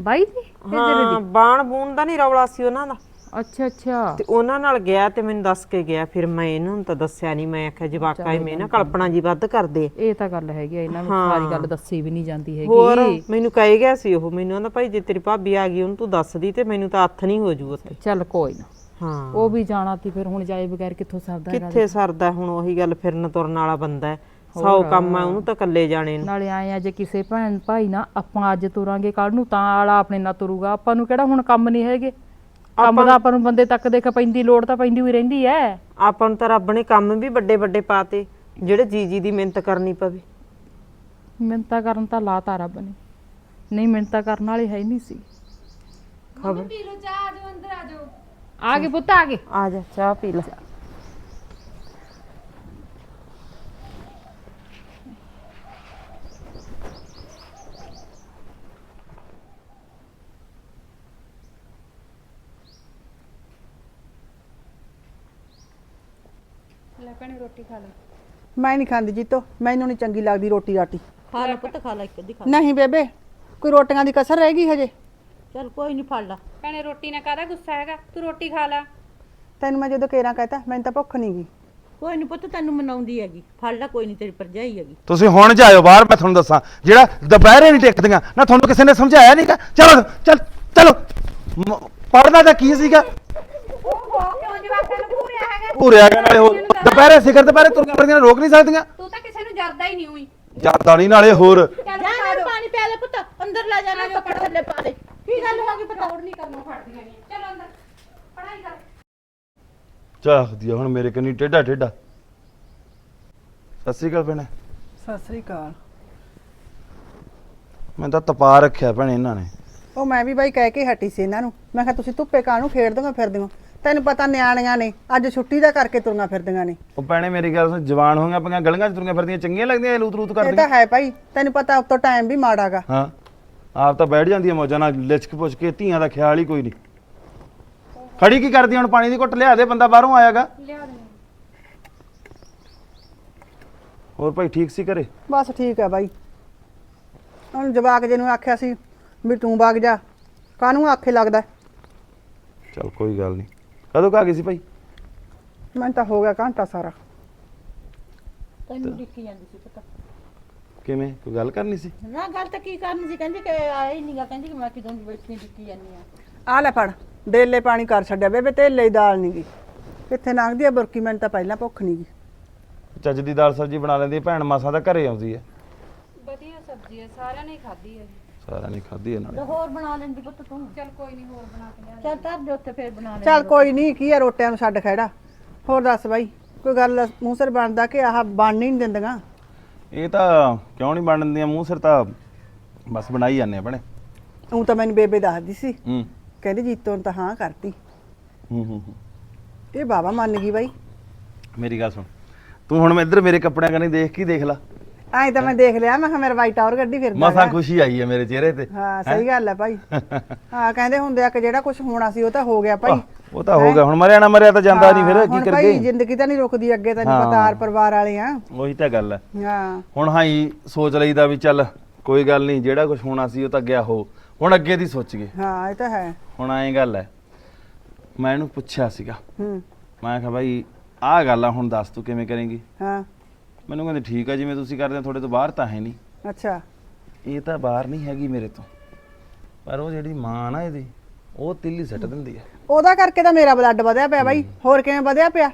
ਬਾਈ ਜੀ ਹਾਂ ਬਾਣ ਬੂਣ ਦਾ ਨਹੀਂ ਰੌਲਾ ਸੀ ਉਹਨਾਂ ਦਾ। ਅੱਛਾ ਅੱਛਾ। ਤੇ ਉਹਨਾਂ ਨਾਲ ਗਿਆ ਤੇ ਮੈਨੂੰ ਦੱਸ ਕੇ ਗਿਆ ਫਿਰ ਮੈਂ ਇਹਨਾਂ ਨੂੰ ਤਾਂ ਦੱਸਿਆ ਨਹੀਂ ਮੈਂ ਆਖਿਆ ਜਵਾਕਾ ਐਵੇਂ ਨਾ ਕਲਪਨਾ ਜੀ ਵੱਧ ਕਰਦੇ। ਇਹ ਤਾਂ ਗੱਲ ਹੈਗੀ ਆ ਇਹਨਾਂ ਨੂੰ ਸਾਰੀ ਗੱਲ ਦੱਸੀ ਵੀ ਨਹੀਂ ਜਾਂਦੀ ਹੋਰ ਹੈਗੀ ਮੈਨੂੰ ਕਹੇ ਗਿਆ ਸੀ ਉਹ ਮੈਨੂੰ ਕਹਿੰਦਾ ਭਾਈ ਜੇ ਤੇਰੀ ਭਾਬੀ ਆ ਗਈ ਉਹਨੂੰ ਤੂੰ ਦੱਸਦੀ ਤੇ ਮੈਨੂੰ ਤਾਂ ਹੱਥ ਨਹੀਂ ਹੋ ਜੂ ਉੱਥੇ। ਚੱਲ ਕੋਈ ਨਾ। ਹਾਂ। ਉਹ ਵੀ ਜਾਣਾ ਤੀ ਫਿਰ ਹੁਣ ਜਾਏ ਬਗੈਰ ਕਿੱਥੋਂ ਸਰਦਾ ਕਿੱਥੇ ਸਰਦਾ ਹੁਣ ਉਹੀ ਗੱਲ ਫਿਰਨ ਤੁਰਨ ਵਾਲਾ ਬੰਦਾ ਹੈ। ਸੌ ਕੰਮ ਆ ਉਹਨੂੰ ਤਾਂ ਇਕੱਲੇ ਜਾਣੇ ਨੂੰ। ਨਾਲੇ ਆਏ ਆ ਜੇ ਕਿਸੇ ਭੈਣ ਭਾਈ ਨਾ ਆਪਾਂ ਅੱਜ ਤੁਰਾਂਗੇ ਕੱਲ ਨੂੰ ਤਾਂ ਆਲਾ ਆਪਣੇ ਨਾਲ ਤੁਰੂਗਾ। ਆਪਾਂ ਨੂੰ ਕਿਹੜਾ ਹੁਣ ਕੰਮ ਨਹੀਂ ਹੈਗੇ? ਕੰਮ ਦਾ ਆਪਾਂ ਨੂੰ ਬੰਦੇ ਤੱਕ ਦੇਖ ਪੈਂਦੀ ਲੋੜ ਤਾਂ ਪੈਂਦੀ ਹੋਈ ਰਹਿੰਦੀ ਐ। ਆਪਾਂ ਨੂੰ ਤਾਂ ਰੱਬ ਨੇ ਕੰਮ ਵੀ ਵੱਡੇ ਵੱਡੇ ਪਾਤੇ ਜਿਹੜੇ ਜੀ ਜੀ ਦੀ ਮਿਹਨਤ ਕਰਨੀ ਪਵੇ। ਮਿੰਤਾ ਕਰਨ ਤਾਂ ਲਾਤਾ ਰੱਬ ਨੇ। ਨਹੀਂ ਮਿੰਤਾ ਕਰਨ ਵਾਲੇ ਹੈ ਨਹੀਂ ਸੀ। ਖਬਰ। ਆ ਗਏ ਪੁੱਤ ਆ ਗਏ। ਆ ਜਾ ਚਾਹ ਪੀ ਲੈ। ਮੈਂ ਨਹੀਂ ਖਾਂਦੀ ਜੀਤੋ ਮੈਨੂੰ ਨਹੀਂ ਚੰਗੀ ਲੱਗਦੀ ਰੋਟੀ ਰਾਟੀ। ਖਾ ਲੈ ਪੁੱਤ ਖਾ ਲੈ ਇੱਕ ਅੱਧੀ ਖਾ ਨਹੀਂ ਬੇਬੇ ਕੋਈ ਰੋਟੀਆਂ ਦੀ ਕਸਰ ਰਹਿ ਗਈ ਹਜੇ? ਚੱਲ ਕੋਈ ਨਹੀਂ ਫੜ ਲਾ। ਭੈਣੇ ਰੋਟੀ ਨਾ ਕਾਹਦਾ ਗੁੱਸਾ ਹੈਗਾ? ਤੂੰ ਰੋਟੀ ਖਾ ਲੈ। ਤੈਨੂੰ ਮੈਂ ਜਦੋਂ ਕੇਰਾਂ ਕਹਤਾ ਮੈਨੂੰ ਤਾਂ ਭੁੱਖ ਨਹੀਂ ਗਈ ਕੋਈ ਨਹੀਂ ਪੁੱਤ ਤੈਨੂੰ ਮਨਾਉਂਦੀ ਹੈਗੀ। ਫੜ ਲੈ ਕੋਈ ਨਹੀਂ ਤੇਰੀ ਪਰਜਾਈ ਹੈਗੀ। ਤੁਸੀਂ ਹੁਣ ਜਾਇਓ ਬਾਹਰ ਮੈਂ ਤੁਹਾਨੂੰ ਦੱਸਾਂ। ਜਿਹੜਾ ਦੁਪਹਿਰੇ ਨਹੀਂ ਟਿਕਦੀਆਂ ਨਾ ਤੁਹਾਨੂੰ ਕਿਸੇ ਨੇ ਸਮਝਾਇਆ ਨਹੀਂਗਾ ਚਲੋ ਚਲ ਚਲੋ। ਪੜਨਾ ਤਾਂ ਕੀ ਸੀਗਾ? ਪੂਰਿਆ ਗਿਆ ਨਾਲੇ ਹੋਰ। ਦੁਪਹਿਰੇ ਸਿਖਰ ਦੁਪਹਿਰੇ ਤੁਰੀਆਂ ਫਿਰਦੀਆਂ ਰੋਕ ਨਹੀਂ ਸਕਦੀਆਂ। ਤੂੰ ਤਾਂ ਕਿਸੇ ਨੂੰ ਜਰਦਾ ਹੀ ਨਹੀਂ ਹੋਈ ਜਾਂਦਾ ਨਹੀਂ ਨਾਲੇ ਹੋਰ। ਜਾ ਨਾ ਪਾਣੀ ਪਿਆ ਲੈ ਪੁੱਤ ਅੰਦਰ ਲੈ ਜਾਣਾ ਕੱਪੜੇ ਥੱਲੇ ਪਾ ਦੇ। ਕੀ ਗੱਲ ਹੋ ਗਈ ਪਤਾ? ਨਹੀਂ ਕਰਨੋਂ ਫੜਦੀਆਂ ਨਹੀਂ। ਚਲੋ ਅੰਦਰ ਪੜਾਈ ਕਰ। ਚਾਹਦੀ ਹੁਣ ਮੇਰੇ ਕੰਨੀ ਟੇਡਾ ਟੇਡਾ ਸਤਿ ਸ੍ਰੀ ਅਕਾਲ ਭੈਣੇ। ਸਤਿ ਸ੍ਰੀ ਅਕਾਲ। ਮੈਂ ਤਾਂ ਤਪਾ ਰੱਖਿਆ ਭੈਣੇ ਇਹਨਾਂ ਨੇ। ਉਹ ਮੈਂ ਵੀ ਬਾਈ ਕਹਿ ਕੇ ਹਟੀ ਸੀ ਇਹਨਾਂ ਨੂੰ। ਮੈਂ ਕਿਹਾ ਤੁਸੀਂ ਧੁੱਪੇ ਕਾਹਨੂੰ ਖੇਡਦੀਆਂ ਫਿਰਦੀਆਂ ਤੈਨੂੰ ਪਤਾ ਨਿਆਣੀਆਂ ਨੇ ਅੱਜ ਛੁੱਟੀ ਦਾ ਕਰਕੇ ਤੁਰੀਆਂ ਫਿਰਦੀਆਂ ਨੇ। ਉਹ ਭੈਣੇ ਮੇਰੀ ਗੱਲ ਸੁਣ ਜਵਾਨ ਹੋਈਆਂ ਪਈਆਂ ਗਲੀਆਂ 'ਚ ਤੁਰੀਆਂ ਫਿਰਦੀਆਂ ਚੰਗੀਆਂ ਲੱਗਦੀਆਂ ਲੂਤ ਲੂਤ ਇਹ ਕਰਦੀਆਂ? ਤਾਂ ਹੈ ਭਾਈ ਤੈਨੂੰ ਪਤਾ ਉੱਤੋਂ ਟਾਈਮ ਵੀ ਮਾੜਾਗਾ ਹਾਂ ਆਪ ਤਾਂ ਬੈਠ ਜਾਂਦੀ ਹੈ ਮੌਜਾਂ ਨਾਲ ਲਿਚਕ ਪੁੱਛ ਕੇ ਧੀਆਂ ਦਾ ਖਿਆਲ ਹੀ ਕੋਈ ਨਹੀਂ। ਖੜੀ ਕੀ ਕਰਦੀ ਹੁਣ ਪਾਣੀ ਦੀ ਘੁੱਟ ਲਿਆ ਦੇ ਬੰਦਾ ਬਾਹਰੋਂ ਆਇਆਗਾ ਲਿਆ ਦੇ। ਹੋਰ ਭਾਈ ਠੀਕ ਸੀ ਘਰੇ? ਬਸ ਠੀਕ ਹੈ ਬਾਈ। ਹੁਣ ਜਵਾਕ ਜੇ ਨੂੰ ਆਖਿਆ ਸੀ ਵੀ ਤੂੰ ਵਗ ਜਾ ਕਾਹਨੂੰ ਆਖੇ ਲੱਗਦਾ? ਚਲ ਕੋਈ ਗੱਲ ਨਹੀਂ। ਕਦੋਂ ਕਾ ਗਈ ਸੀ ਭਾਈ? ਮੈਨੂੰ ਤਾਂ ਹੋ ਗਿਆ ਘੰਟਾ ਸਾਰਾ। ਤੈਨੂੰ ਡਿੱਕੀ ਜਾਂਦੀ ਸੀ ਪੁੱਤ। ਕਿਵੇਂ? ਕੋਈ ਗੱਲ ਕਰਨੀ ਸੀ? ਨਾ ਗੱਲ ਤਾਂ ਕੀ ਕਰਨੀ ਸੀ? ਕਹਿੰਦੀ ਕਿ ਹੀ ਨਹੀਂਗਾ ਕਹਿੰਦੀ ਕਿ ਮੈਂ ਕਿਦੋਂ ਦੀ ਬੈਠੀ ਡਿੱਕੀ ਜਾਂਦੀ ਆ। ਆ ਲੈ ਫੜ ਡੇਲੇ ਪਾਣੀ ਕਰ ਛੱਡਿਆ। ਬੇਬੇ ਤੇਲੇ ਦੀ ਦਾਲ ਨਹੀਂ ਗਈ। ਕਿੱਥੇ ਲੰਘਦੀ ਆ ਬੁਰਕੀ? ਮੈਨੂੰ ਤਾਂ ਪਹਿਲਾਂ ਭੁੱਖ ਨਹੀਂ ਗਈ। ਚੱਜ ਦੀ ਦਾਲ ਸਬਜ਼ੀ ਬਣਾ ਲੈਂਦੀ ਹੈ, ਭੈਣ ਮਾਸਾ ਦਾ ਘਰੇ ਆਉਂਦੀ ਹੈ ਵਧੀਆ ਸਬਜ਼ੀ ਹੈ ਸਾਰਿਆਂ ਨੇ ਖਾਧੀ ਹੈ ਸਾਰਾ ਨਹੀਂ ਖਾਧੀ ਇਹਨਾਂ ਨੇ। ਤੇ ਹੋਰ ਬਣਾ ਲੈਂਦੀ ਪੁੱਤ ਤੂੰ। ਚਲ ਕੋਈ ਨਹੀਂ ਹੋਰ ਬਣਾ ਕੇ ਲਿਆ ਚੱਲ ਧਰ ਦੇ ਉੱਥੇ ਫੇਰ ਬਣਾ ਲੈ ਚੱਲ ਕੋਈ ਨਹੀਂ ਕੀ ਆ ਰੋਟਿਆਂ ਨੂੰ ਛੱਡ ਖੜਾ ਹੋਰ ਦੱਸ ਬਾਈ ਕੋਈ ਗੱਲ ਮੂੰਹ ਸਿਰ ਬਣਦਾ ਕਿ ਆਹ ਬਣ ਨਹੀਂ ਦਿੰਦੀਆਂ? ਇਹ ਤਾਂ ਕਿਉਂ ਨਹੀਂ ਬਣ ਦਿੰਦੀਆਂ? ਮੂੰਹ ਸਿਰ ਤਾਂ ਬਸ ਬਣਾਈ ਜਾਂਦੇ ਆ ਭੈਣੇ। ਉਹ ਤਾਂ ਮੈਨੂੰ ਬੇਬੇ ਦੱਸਦੀ ਸੀ। ਹੂੰ। ਕਹਿੰਦੀ ਜੀਤੋਂ ਨੇ ਤਾਂ ਹਾਂ ਕਰਤੀ। ਹੂੰ ਹੂੰ ਹੂੰ। ਇਹ ਬਾਬਾ ਮੰਨ ਗਈ ਬਾਈ। ਮੇਰੀ ਗੱਲ ਸੁਣ। ਤੂੰ ਹੁਣ ਮੈਂ ਇੱਧਰ ਮੇਰੇ ਕੱਪੜਿਆਂ ਕਨੀ ਦੇਖ ਕੀ ਦੇਖ ਲਾ। ਐਂ ਤਾਂ ਮੈਂ ਦੇਖ ਲਿਆ ਮੈਂ ਕਿਹਾ ਮੇਰਾ ਵਾਈਟ ਟਾਵਰ ਗੱਡੀ ਫਿਰਦਾ ਮਸਾਂ ਹੈਗਾ। ਖੁਸ਼ੀ ਆਈ ਹੈ ਮੇਰੇ ਚਿਹਰੇ ਤੇ। ਹਾਂ ਸਹੀ ਗੱਲ ਹੈ ਭਾਈ। ਹਾਂ ਕਹਿੰਦੇ ਹੁੰਦੇ ਆ ਕਿ ਜਿਹੜਾ ਕੁਝ ਹੋਣਾ ਸੀ ਉਹ ਤਾਂ ਹੋ ਗਿਆ ਭਾਈ। ਆਹ, ਉਹ ਤਾਂ ਹੋ ਗਿਆ ਹੁਣ ਮਰਿਆ ਨਾ ਮਰਿਆ ਤਾਂ ਜਾਂਦਾ ਨਹੀਂ ਹਾਂ, ਫਿਰ ਹੁਣ ਕੀ ਭਾਈ ਕਰੀਏ ਜ਼ਿੰਦਗੀ ਤਾਂ ਨਹੀਂ ਰੁਕਦੀ ਅੱਗੇ ਤੈਨੂੰ ਹਾਂ। ਪਤਾ ਆਰ ਪਰਿਵਾਰ ਵਾਲੇ ਆ। ਉਹੀ ਤਾਂ ਗੱਲ ਹੈ। ਹਾਂ। ਹੁਣ ਹਾਈ ਸੋਚ ਲਈਦਾ ਵੀ ਚੱਲ ਕੋਈ ਗੱਲ ਨਹੀਂ ਜਿਹੜਾ ਕੁਝ ਹੋਣਾ ਸੀ ਉਹ ਤਾਂ ਗਿਆ ਹੋ ਹੁਣ ਅੱਗੇ ਦੀ ਸੋਚ ਗਏ। ਹਾਂ ਇਹ ਤਾਂ ਹੈ। ਹੁਣ ਐਂ ਗੱਲ ਹੈ ਮੈਂ ਇਹਨੂੰ ਪੁੱਛਿਆ ਸੀਗਾ। ਹੂੰ। ਮੈਂ ਕਿਹਾ ਭਾਈ ਆਹ ਗੱਲ ਆ ਹੁਣ ਦੱਸ ਤੂੰ ਕਿਵੇਂ ਕਰੇਂਗੀ? ਹਾਂ। ਮੈਨੂੰ ਕਹਿੰਦੇ ਠੀਕ ਆ ਜਿਵੇਂ ਤੁਸੀਂ ਕਰਦੇ ਹੋ ਤੁਹਾਡੇ ਤੋਂ ਬਾਹਰ ਤਾਂ ਹੈ ਨਹੀਂ। ਅੱਛਾ। ਇਹ ਤਾਂ ਬਾਹਰ ਨਹੀਂ ਹੈਗੀ ਮੇਰੇ ਤੋਂ। ਪਰ ਉਹ ਜਿਹੜੀ ਮਾਂ ਨਾ ਇਹਦੀ ਉਹ ਤਿੱਲੀ ਸੱਟ ਦਿੰਦੀ ਹੈ ਉਹਦਾ ਕਰਕੇ ਤਾਂ ਮੇਰਾ ਬਲੱਡ ਵਧਿਆ ਪਿਆ ਬਾਈ। ਹੋਰ ਕਿਵੇਂ ਵਧਿਆ ਪਿਆ?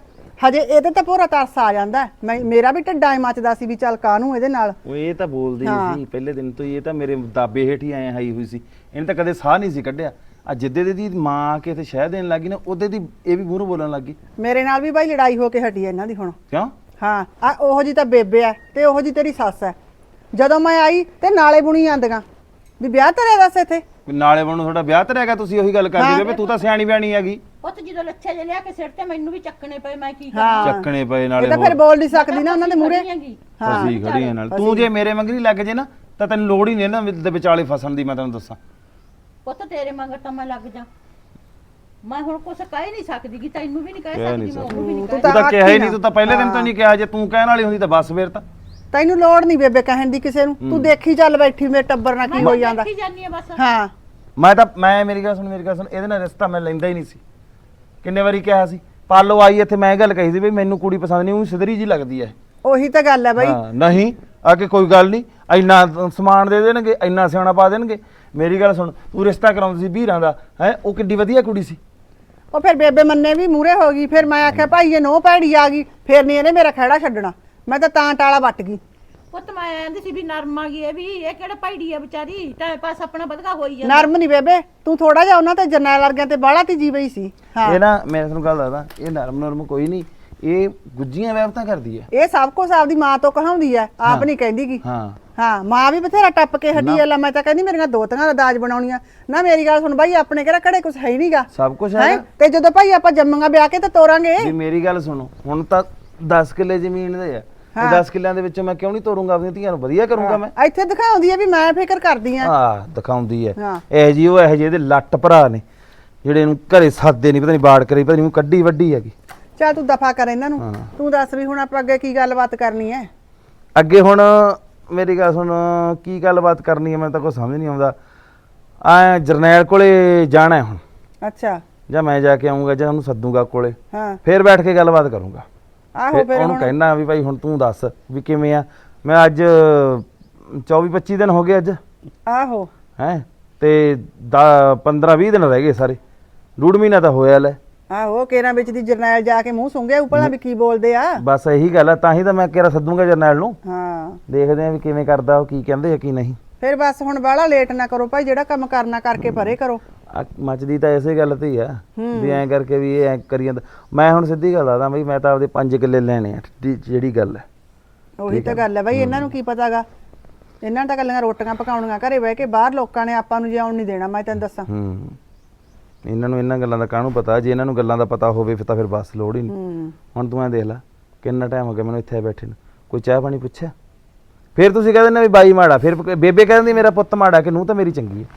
ਹਜੇ ਇਹਦੇ ਤਾਂ ਪੂਰਾ ਤਰਸ ਆ ਜਾਂਦਾ। ਹੈ। ਮੈਂ ਮੇਰਾ ਵੀ ਢਿੱਡਾ ਹੀ ਮੱਚਦਾ ਸੀ ਵੀ ਚੱਲ ਕਾਹਨੂੰ ਇਹਦੇ ਨਾਲ? ਉਹ ਇਹ ਤਾਂ ਬੋਲਦੀ ਹਾਂ। ਸੀ ਪਹਿਲੇ ਦਿਨ ਤੋਂ ਹੀ ਇਹ ਤਾਂ ਮੇਰੇ ਦਾਬੇ ਹੇਠ ਹੀ ਐ ਹਾਈ ਹੋਈ ਸੀ। ਇਹਨੇ ਤਾਂ ਕਦੇ ਸਾਹ ਨਹੀਂ ਸੀ ਕੱਢਿਆ। ਆ ਜਿੱਦੇ ਦੀ ਮਾਂ ਆ ਕੇ ਤੇ ਸ਼ਹਿ ਦੇਣ ਲੱਗੀ ਨਾ ਉਹਦੇ ਦੀ ਇਹ ਵੀ ਮੂਹਰੋਂ ਬੋਲਣ ਲੱਗੀ। ਮੇਰੇ ਨਾਲ ਵੀ ਬਾਈ ਲੜਾਈ ਹੋ ਕੇ ਹਟੀ ਹੈ ਇਹਨਾਂ ਦੀ ਹੁਣ। ਕਿਉਂ? ਹਾਂ ਆ ਉਹੋ ਜੀ ਤਾਂ ਬੇਬੇ ਆ ਤੇ ਉਹੋ ਜੀ ਤੇਰੀ ਸੱਸ ਹੈ ਜਦੋਂ ਮੈਂ ਆਈ ਤੇ ਨਾਲੇ ਬੁਣੀ ਆਂਦੀਆਂ। ਵੀ ਵਿਆਹ ਤੇਰੇ ਦੱਸ ਇੱਥੇ? ਨਾਲੇ ਬਣੂ ਤੁਹਾਡਾ ਵਿਆਹ ਤੇ ਰਹਿ ਗਿਆ ਤੁਸੀਂ ਉਹੀ ਗੱਲ ਕਰਦੇ ਬੇਬੇ ਤੂੰ ਤਾਂ ਸਿਆਣੀ ਬਿਆਣੀ ਹੈਗੀ। ਪੁੱਤ ਜਦੋਂ ਲੱਛੇ ਜੇ ਲਿਆ ਕੇ ਸਿਰ ਤੇ ਮੈਨੂੰ ਵੀ ਚੱਕਣੇ ਪਏ ਮੈਂ ਕੀ ਹਾਂ। ਚੱਕਣੇ ਪਏ ਇਹ ਨਾਲੇ ਤਾਂ ਫਿਰ ਬੋਲ ਨਹੀਂ ਸਕਦੀ ਨਾ ਉਹਨਾਂ ਦੇ ਮੂਹਰੇ। ਹਾਂ। ਫਸੀ ਖੜੀ ਆ ਨਾਲ। ਤੂੰ ਜੇ ਮੇਰੇ ਮੰਗਰੀ ਲੱਗ ਜੇ ਨਾ ਤਾਂ ਤੈਨੂੰ ਲੋੜ ਹੀ ਨਹੀਂ ਨਾ ਦੇ ਵਿਚਾਲੇ ਫਸਣ ਦੀ ਮੈਂ ਤੈਨੂੰ ਦੱਸਾਂ। ਪੁੱਤ ਤੇਰੇ ਮਗਰ ਤਾਂ ਮੈਂ ਲੱਗ ਜਾ। ਮੈਂ ਹੁਣ ਕੁਛ ਕਹਿ ਨਹੀਂ ਸਕਦੀ ਕਿ ਤੈਨੂੰ ਵੀ ਨਹੀਂ ਕਹਿ ਕਹਿ ਨਹੀਂ ਸਕਦੀ ਮੈਂ ਉਹਨੂੰ ਵੀ ਨਹੀਂ ਤੂੰ ਕਹਿ ਤੂੰ ਤਾਂ ਕਿਹਾ ਹੀ। ਨਹੀਂ ਤੂੰ ਤਾਂ ਪਹਿਲੇ ਦਿਨ ਤੋਂ ਨਹੀਂ ਕਿਹਾ ਜੇ ਤੂੰ ਕਹਿਣ ਵਾਲੀ ਹੁੰਦੀ ਤਾਂ ਬਸ ਫੇਰ ਤਾਂ। ਤੈਨੂੰ ਲੋੜ ਨਹੀਂ ਬੇਬੇ ਕਹਿਣ ਦੀ ਕਿਸੇ ਨੂੰ। ਤੂੰ ਦੇਖੀ ਚੱਲ ਬੈਠੀ ਮੇਰੇ ਟੱਬਰ ਨਾਲ ਕੀ ਹੋਈ ਜਾਂਦਾ। ਦੇਖੀ ਜਾਨੀ ਆ ਬਸ। ਹਾਂ। ਮੈਂ ਤਾਂ ਮੈਂ ਮੇਰੀ ਗੱਲ ਸੁਣ ਮੇਰੀ ਗੱਲ ਸੁਣ ਇਹਦੇ ਨਾਲ ਰਿਸ਼ਤਾ ਮੈਂ ਲੈਂਦਾ ਹੀ ਨਹੀਂ ਸੀ। ਕਿੰਨੇ ਵਾਰੀ ਕਿਹਾ ਸੀ ਪਾਲੋ ਆਈ ਇੱਥੇ ਮੈਂ ਇਹ ਗੱਲ ਕਹੀ ਸੀ ਵੀ ਮੈਨੂੰ ਕੁੜੀ ਪਸੰਦ ਨਹੀਂ ਉਹ ਸਿਧਰੀ ਜੀ ਲੱਗਦੀ ਹੈ ਉਹੀ ਤਾਂ ਗੱਲ ਹੈ ਬਾਈ। ਹਾਂ ਨਹੀਂ ਆ ਕੇ ਕੋਈ ਗੱਲ ਨਹੀਂ ਇੰਨਾ ਸਮਾਨ ਦੇ ਦੇਣਗੇ ਇੰਨਾ ਸਿਆਣਾ ਪਾ ਦੇਣਗੇ। ਮੇਰੀ ਗੱਲ ਸੁਣ ਤੂੰ ਰਿਸ਼ਤਾ ਕਰਾਉਂਦੀ ਸੀ ਵੀਰਾਂ ਦਾ ਹੈ? ਉਹ ਕਿੱਡੀ ਵਧੀਆ ਕੁੜੀ ਸੀ। ਉਹ ਫਿਰ ਬੇਬੇ ਮੰਨੇ ਵੀ ਮੂਰੇ ਹੋ ਗਈ ਫਿਰ ਮੈਂ ਆਖਿਆ ਭਾਈ ਇਹ ਨੋ ਭੈੜੀ ਆ ਗਈ ਫਿਰ ਨਹੀਂ ਇਹਨੇ ਮੇਰਾ ਖਹਿੜਾ ਛੱਡਣਾ। ਮੈਂ ਤਾਂ ਤਾਂ ਟਾਲਾ ਵੱਟ ਗਈ। ਪੁੱਤ ਮੈਂ ਆਂਦੀ ਸੀ ਵੀ ਨਰਮ ਆ ਗਈ ਇਹ ਵੀ ਇਹ ਕਿਹੜਾ ਭਾਈੜੀ ਆ ਵਿਚਾਰੀ ਟਾਈਮ ਪਾਸ ਆਪਣਾ ਵਧਗਾ ਹੋਈ ਜਾਂਦਾ। ਨਰਮ ਨਹੀਂ ਬੇਬੇ ਤੂੰ ਥੋੜਾ ਜਿਹਾ ਉਹਨਾਂ ਤੇ ਜਰਨੈਲ ਵਰਗਿਆਂ ਤੇ ਬਾਹਲਾ ਤੀ ਜੀਵਈ ਸੀ। ਹਾਂ। ਇਹ ਨਾ ਮੈਂ ਤੁਹਾਨੂੰ ਗੱਲ ਦੱਸਦਾ ਇਹ ਨਰਮ ਨਰਮ ਕੋਈ ਨਹੀਂ ਇਹ ਗੁੱਜੀਆਂ ਵਹਿਬਤਾਂ ਕਰਦੀ ਹੈ ਇਹ ਸਭ ਕੁਝ ਆਪਦੀ ਮਾਂ ਤੋਂ ਕਹਾਉਂਦੀ ਐ ਆਪ ਨਹੀਂ ਕਹਿੰਦੀ ਗੀ। ਹਾਂ। ਹਾਂ ਮਾਂ ਵੀ ਬਥੇਰਾ ਟੱਪ ਕੇ ਹਟੀ ਐ ਲੈ ਮੈਂ ਤਾਂ ਕਹਿੰਦੀ ਮੇਰੀਆਂ ਦੋਤੀਆਂ ਦਾ ਦਾਜ ਬਣਾਉਣੀਆਂ। ਨਾ ਮੇਰੀ ਗੱਲ ਸੁਣ ਬਾਈ ਆਪਣੇ ਕਿਹੜਾ ਘੜੇ ਕੁਝ ਹੈ ਹੀ ਨਹੀਂਗਾ ਸਭ ਕੁਝ ਹੈ ਹੈ? ਤੇ ਜਦੋਂ ਭਾਈ ਆਪਾਂ ਜੰਮਾਂਗਾ ਵਿਆਹ ਕੇ ਤੇ ਤੋਰਾਂਗੇ। ਵੀ ਮੇਰੀ ਗੱਲ ਸੁਣੋ ਹੁਣ ਤਾਂ 10 ਕਿੱਲੇ ਜ਼ਮੀਨ ਦੇ ਆ। ਤੇ 10 ਕਿੱਲਿਆਂ ਦੇ ਵਿੱਚੋਂ ਮੈਂ ਕਿਉਂ ਨਹੀਂ ਤੋਰੂੰਗਾ ਆਪਣੀਆਂ ਧੀਆਂ ਨੂੰ ਵਧੀਆ ਕਰੂੰਗਾ ਮੈਂ? ਇੱਥੇ ਦਿਖਾਉਂਦੀ ਐ ਵੀ ਮੈਂ ਫਿਕਰ ਕਰਦੀ ਆ। ਆ ਦਿਖਾਉਂਦੀ ਐ ਹਾਂ। ਇਹ ਜੀ ਉਹ ਇਹ ਜਿਹੇ ਇਹਦੇ ਲੱਟ ਭਰਾ ਨੇ ਜਿਹੜੇ ਇਹਨੂੰ ਘਰੇ ਸਾਦੇ ਨਹੀਂ ਪਤਾ ਨਹੀਂ ਬਾੜ ਕਰੀ ਪਤਾ ਨਹੀਂ ਕੱਢੀ ਵੱਡੀ ਹੈਗੀ। ਚੱਲ ਤੂੰ ਦਫਾ ਕਰ ਇਹਨਾਂ ਨੂੰ। ਹਾਂ। ਤੂੰ ਦੱਸ ਵੀ ਹੁਣ ਆਪਾਂ ਅੱਗੇ ਕੀ ਗੱਲਬਾਤ ਕਰਨੀ ਐ ਅੱਗੇ ਹੁਣ ਮੇਰੀ ਗੱਲ ਸੁਣ ਕੀ ਗੱਲਬਾਤ ਕਰਨੀ ਹੈ ਮੈਨੂੰ ਤਾਂ ਕੋਈ ਸਮਝ ਨਹੀਂ ਆਉਂਦਾ। ਆ ਜਰਨੈਲ ਕੋਲੇ ਜਾਣਾ ਹੈ ਹੁਣ। ਅੱਛਾ। ਜਾਂ ਮੈਂ ਜਾ ਕੇ ਆਉਂਗਾ ਜਾਂ ਉਹਨੂੰ ਸੱਦੂਗਾ ਕੋਲੇ। ਹਾਂ। ਫੇਰ ਬੈਠ ਕੇ ਗੱਲਬਾਤ ਕਰੂੰਗਾ। ਆਹੋ ਫਿਰ ਫਿਰ ਉਹਨੂੰ ਹੁਣ। ਕਹਿਣਾ ਵੀ ਭਾਈ ਹੁਣ ਤੂੰ ਦੱਸ ਵੀ ਕਿਵੇਂ ਆ। ਮੈਂ ਅੱਜ 24 25 ਦਿਨ ਹੋ ਗਏ ਅੱਜ। ਆਹੋ। ਹੈ? ਤੇ 15 20 ਦਿਨ ਰਹਿ ਗਏ ਸਾਰੇ। ਡੂਢ ਮਹੀਨਾ ਤਾਂ ਹੋਇਆ ਲੈ। ਆਹੋ ਕੇਰਾਂ ਵਿੱਚ ਦੀ ਜਰਨੈਲ ਜਾ ਕੇ ਮੂੰਹ ਸੁੰਘਿਆ ਉਪਲਾ ਵੀ ਕੀ ਬੋਲਦੇ ਆ? ਬਸ ਇਹੀ ਗੱਲ ਆ ਤਾਂ ਹੀ ਤਾਂ ਮੈਂ ਕਿਹਾ ਸੱਦੂਗਾ ਜਰਨੈਲ ਨੂੰ। ਹਾਂ। ਦੇਖਦੇ ਆ ਵੀ ਕਿਵੇਂ ਕਰਦਾ ਉਹ ਕੀ ਕਹਿੰਦੇ ਆ ਕੀ ਨਹੀਂ। ਫਿਰ ਬਸ ਹੁਣ ਬਾਹਲਾ ਲੇਟ ਨਾ ਕਰੋ ਭਾਈ ਜਿਹੜਾ ਕੰਮ ਕਰਨਾ ਕਰਕੇ ਪਰੇ ਕਰੋ। ਆ ਮੱਚਦੀ ਤਾਂ ਇਸੇ ਗੱਲ ਤੇ ਹੀ ਆ ਵੀ ਐਂ ਕਰਕੇ ਵੀ ਇਹ ਐਂ ਕਰੀ ਜਾਂਦਾ। ਮੈਂ ਹੁਣ ਸਿੱਧੀ ਗੱਲ ਆਦਾ ਬਈ ਮੈਂ ਤਾਂ ਆਪਦੇ 5 ਕਿੱਲੇ ਲੈਣੇ ਆ ਜਿਹੜੀ ਗੱਲ ਹੈ ਉਹੀ ਤਾਂ ਗੱਲ ਹੈ ਬਾਈ ਇਹਨਾਂ ਨੂੰ ਕੀ ਪਤਾਗਾ? ਇਹਨਾਂ ਨੂੰ ਤਾਂ ਕੱਲੀਆਂ ਰੋਟੀਆਂ ਪਕਾਉਣੀਆਂ ਘਰੇ ਬਹਿ ਕੇ ਬਾਹਰ ਲੋਕਾਂ ਨੇ ਆਪਾਂ ਨੂੰ ਜਿਉਣ ਨਹੀਂ ਦੇਣਾ ਮੈਂ ਤੈਨੂੰ ਦੱਸਾਂ। ਹੂੰ। ਇਹਨਾਂ ਨੂੰ ਇਹਨਾਂ ਗੱਲਾਂ ਦਾ ਕਾਹਨੂੰ ਪਤਾ? ਜੇ ਇਹਨਾਂ ਨੂੰ ਗੱਲਾਂ ਦਾ ਪਤਾ ਹੋਵੇ ਫਿਰ ਤਾਂ ਫਿਰ ਬਸ ਲੋੜ ਹੀ ਨਹੀਂ। ਹੂੰ। ਹੁਣ ਤੂੰ ਐਂ ਦੇਖ ਲੈ ਕਿੰਨਾ ਟਾਈਮ ਹੋ ਗਿਆ ਮੈਨੂੰ ਇੱਥੇ ਬੈਠੇ ਨੂੰ। ਕੋਈ ਚਾਹ ਪਾਣੀ ਪੁੱਛਿਆ? ਫਿਰ ਤੁਸੀਂ ਕਹਿੰਦੇ ਨੇ ਵੀ ਬਾਈ ਮਾੜਾ ਫਿਰ ਬੇਬੇ ਕਹਿੰਦੀ ਮੇਰਾ ਪੁੱਤ ਮਾੜਾ ਕਿ ਨੂੰ ਤਾਂ ਮੇਰੀ ਚੰਗੀ ਹੈ।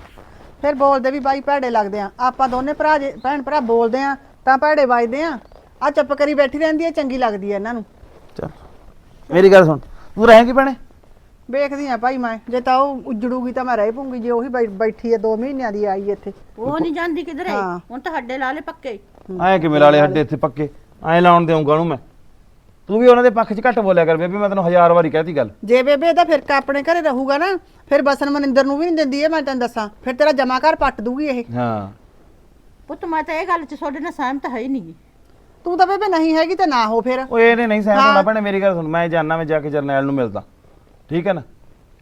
ਫਿਰ ਬੋਲਦੇ ਵੀ ਬਾਈ ਭੈੜੇ ਲੱਗਦੇ ਆ। ਆਪਾਂ ਦੋਨੇ ਭਰਾ ਜੇ ਭੈਣ ਭਰਾ ਬੋਲਦੇ ਆ ਤਾਂ ਭੈੜੇ ਵੱਜਦੇ ਆ। ਆ ਚੁੱਪ ਕਰੀ ਬੈਠੀ ਰਹਿੰਦੀ ਆ ਚੰਗੀ ਲੱਗਦੀ ਆ ਇਹਨਾਂ ਨੂੰ। ਚਲ ਮੇਰੀ ਗੱਲ ਸੁਣ। ਤੂੰ ਰਹੇਂਗੀ ਭੈਣੇ? ਵੇਖਦੀ ਆ ਭਾਈ ਮੈਂ ਜੇ ਤਾਂ ਉਹ ਉਜੜੂਗੀ ਤਾਂ ਮੈਂ ਰਹਿ ਪੂੰਗੀ ਜੇ ਉਹੀ ਬੈ- ਬੈਠੀ ਹੈ 2 ਮਹੀਨਿਆਂ ਦੀ ਆਈ ਇੱਥੇ। ਉਹ ਨਹੀਂ ਜਾਂਦੀ ਕਿਧਰੇ? ਹਾਂ। ਹੁਣ ਤਾਂ ਹੱਡੇ ਲਾਲੇ ਪੱਕੇ। ਐ ਕਿਵੇਂ ਲਾਲੇ ਹੱਡੇ ਇੱਥੇ ਪੱਕੇ? ਐ ਲਾਉਣ ਦੇਉਂਗਾ ਉਹਨੂੰ ਮੈਂ। ਤੂੰ ਵੀ ਉਹਨਾਂ ਦੇ ਪੱਖ 'ਚ ਘੱਟ ਬੋਲਿਆ ਕਰ ਬੇਬੇ ਮੈਂ ਤੈਨੂੰ ਹਜ਼ਾਰ ਵਾਰੀ ਕਹਿਤੀ ਗੱਲ। ਜੇ ਬੇਬੇ ਇਹਦਾ ਫਿਰ ਕ- ਆਪਣੇ ਘਰੇ ਰਹੂਗਾ ਨਾ ਫਿਰ ਬਸਨ ਮਨਿੰਦਰ ਨੂੰ ਵੀ ਨਹੀਂ ਦਿੰਦੀ ਇਹ ਮੈਂ ਤੈਨੂੰ ਦੱਸਾਂ। ਫਿਰ ਤੇਰਾ ਜਮਾ ਘਰ ਪੱਟ ਦੂਗੀ ਇਹ। ਹਾਂ। ਪੁੱਤ ਮੈਂ ਤਾਂ ਇਹ ਗੱਲ 'ਚ ਤੁਹਾਡੇ ਨਾਲ ਸਹਿਮਤ ਹੈ ਹੀ ਨਹੀਂ। ਤੂੰ ਤਾਂ ਬੇਬੇ ਨਹੀਂ ਹੈਗੀ ਤੇ ਨਾ ਹੋ ਫਿਰ। ਓਏ ਇਹਨੇ ਨਹੀਂ ਸਹਿਮਤ ਹੋਣਾ ਭੈਣੇ ਮੇਰੀ ਗੱਲ ਸੁਣ ਮੈਂ ਜਾਣਾ ਮੈਂ ਜਾ ਕੇ ਜਰਨੈਲ ਨੂੰ ਮਿਲਦਾ। ਠੀਕ ਹੈ ਨਾ?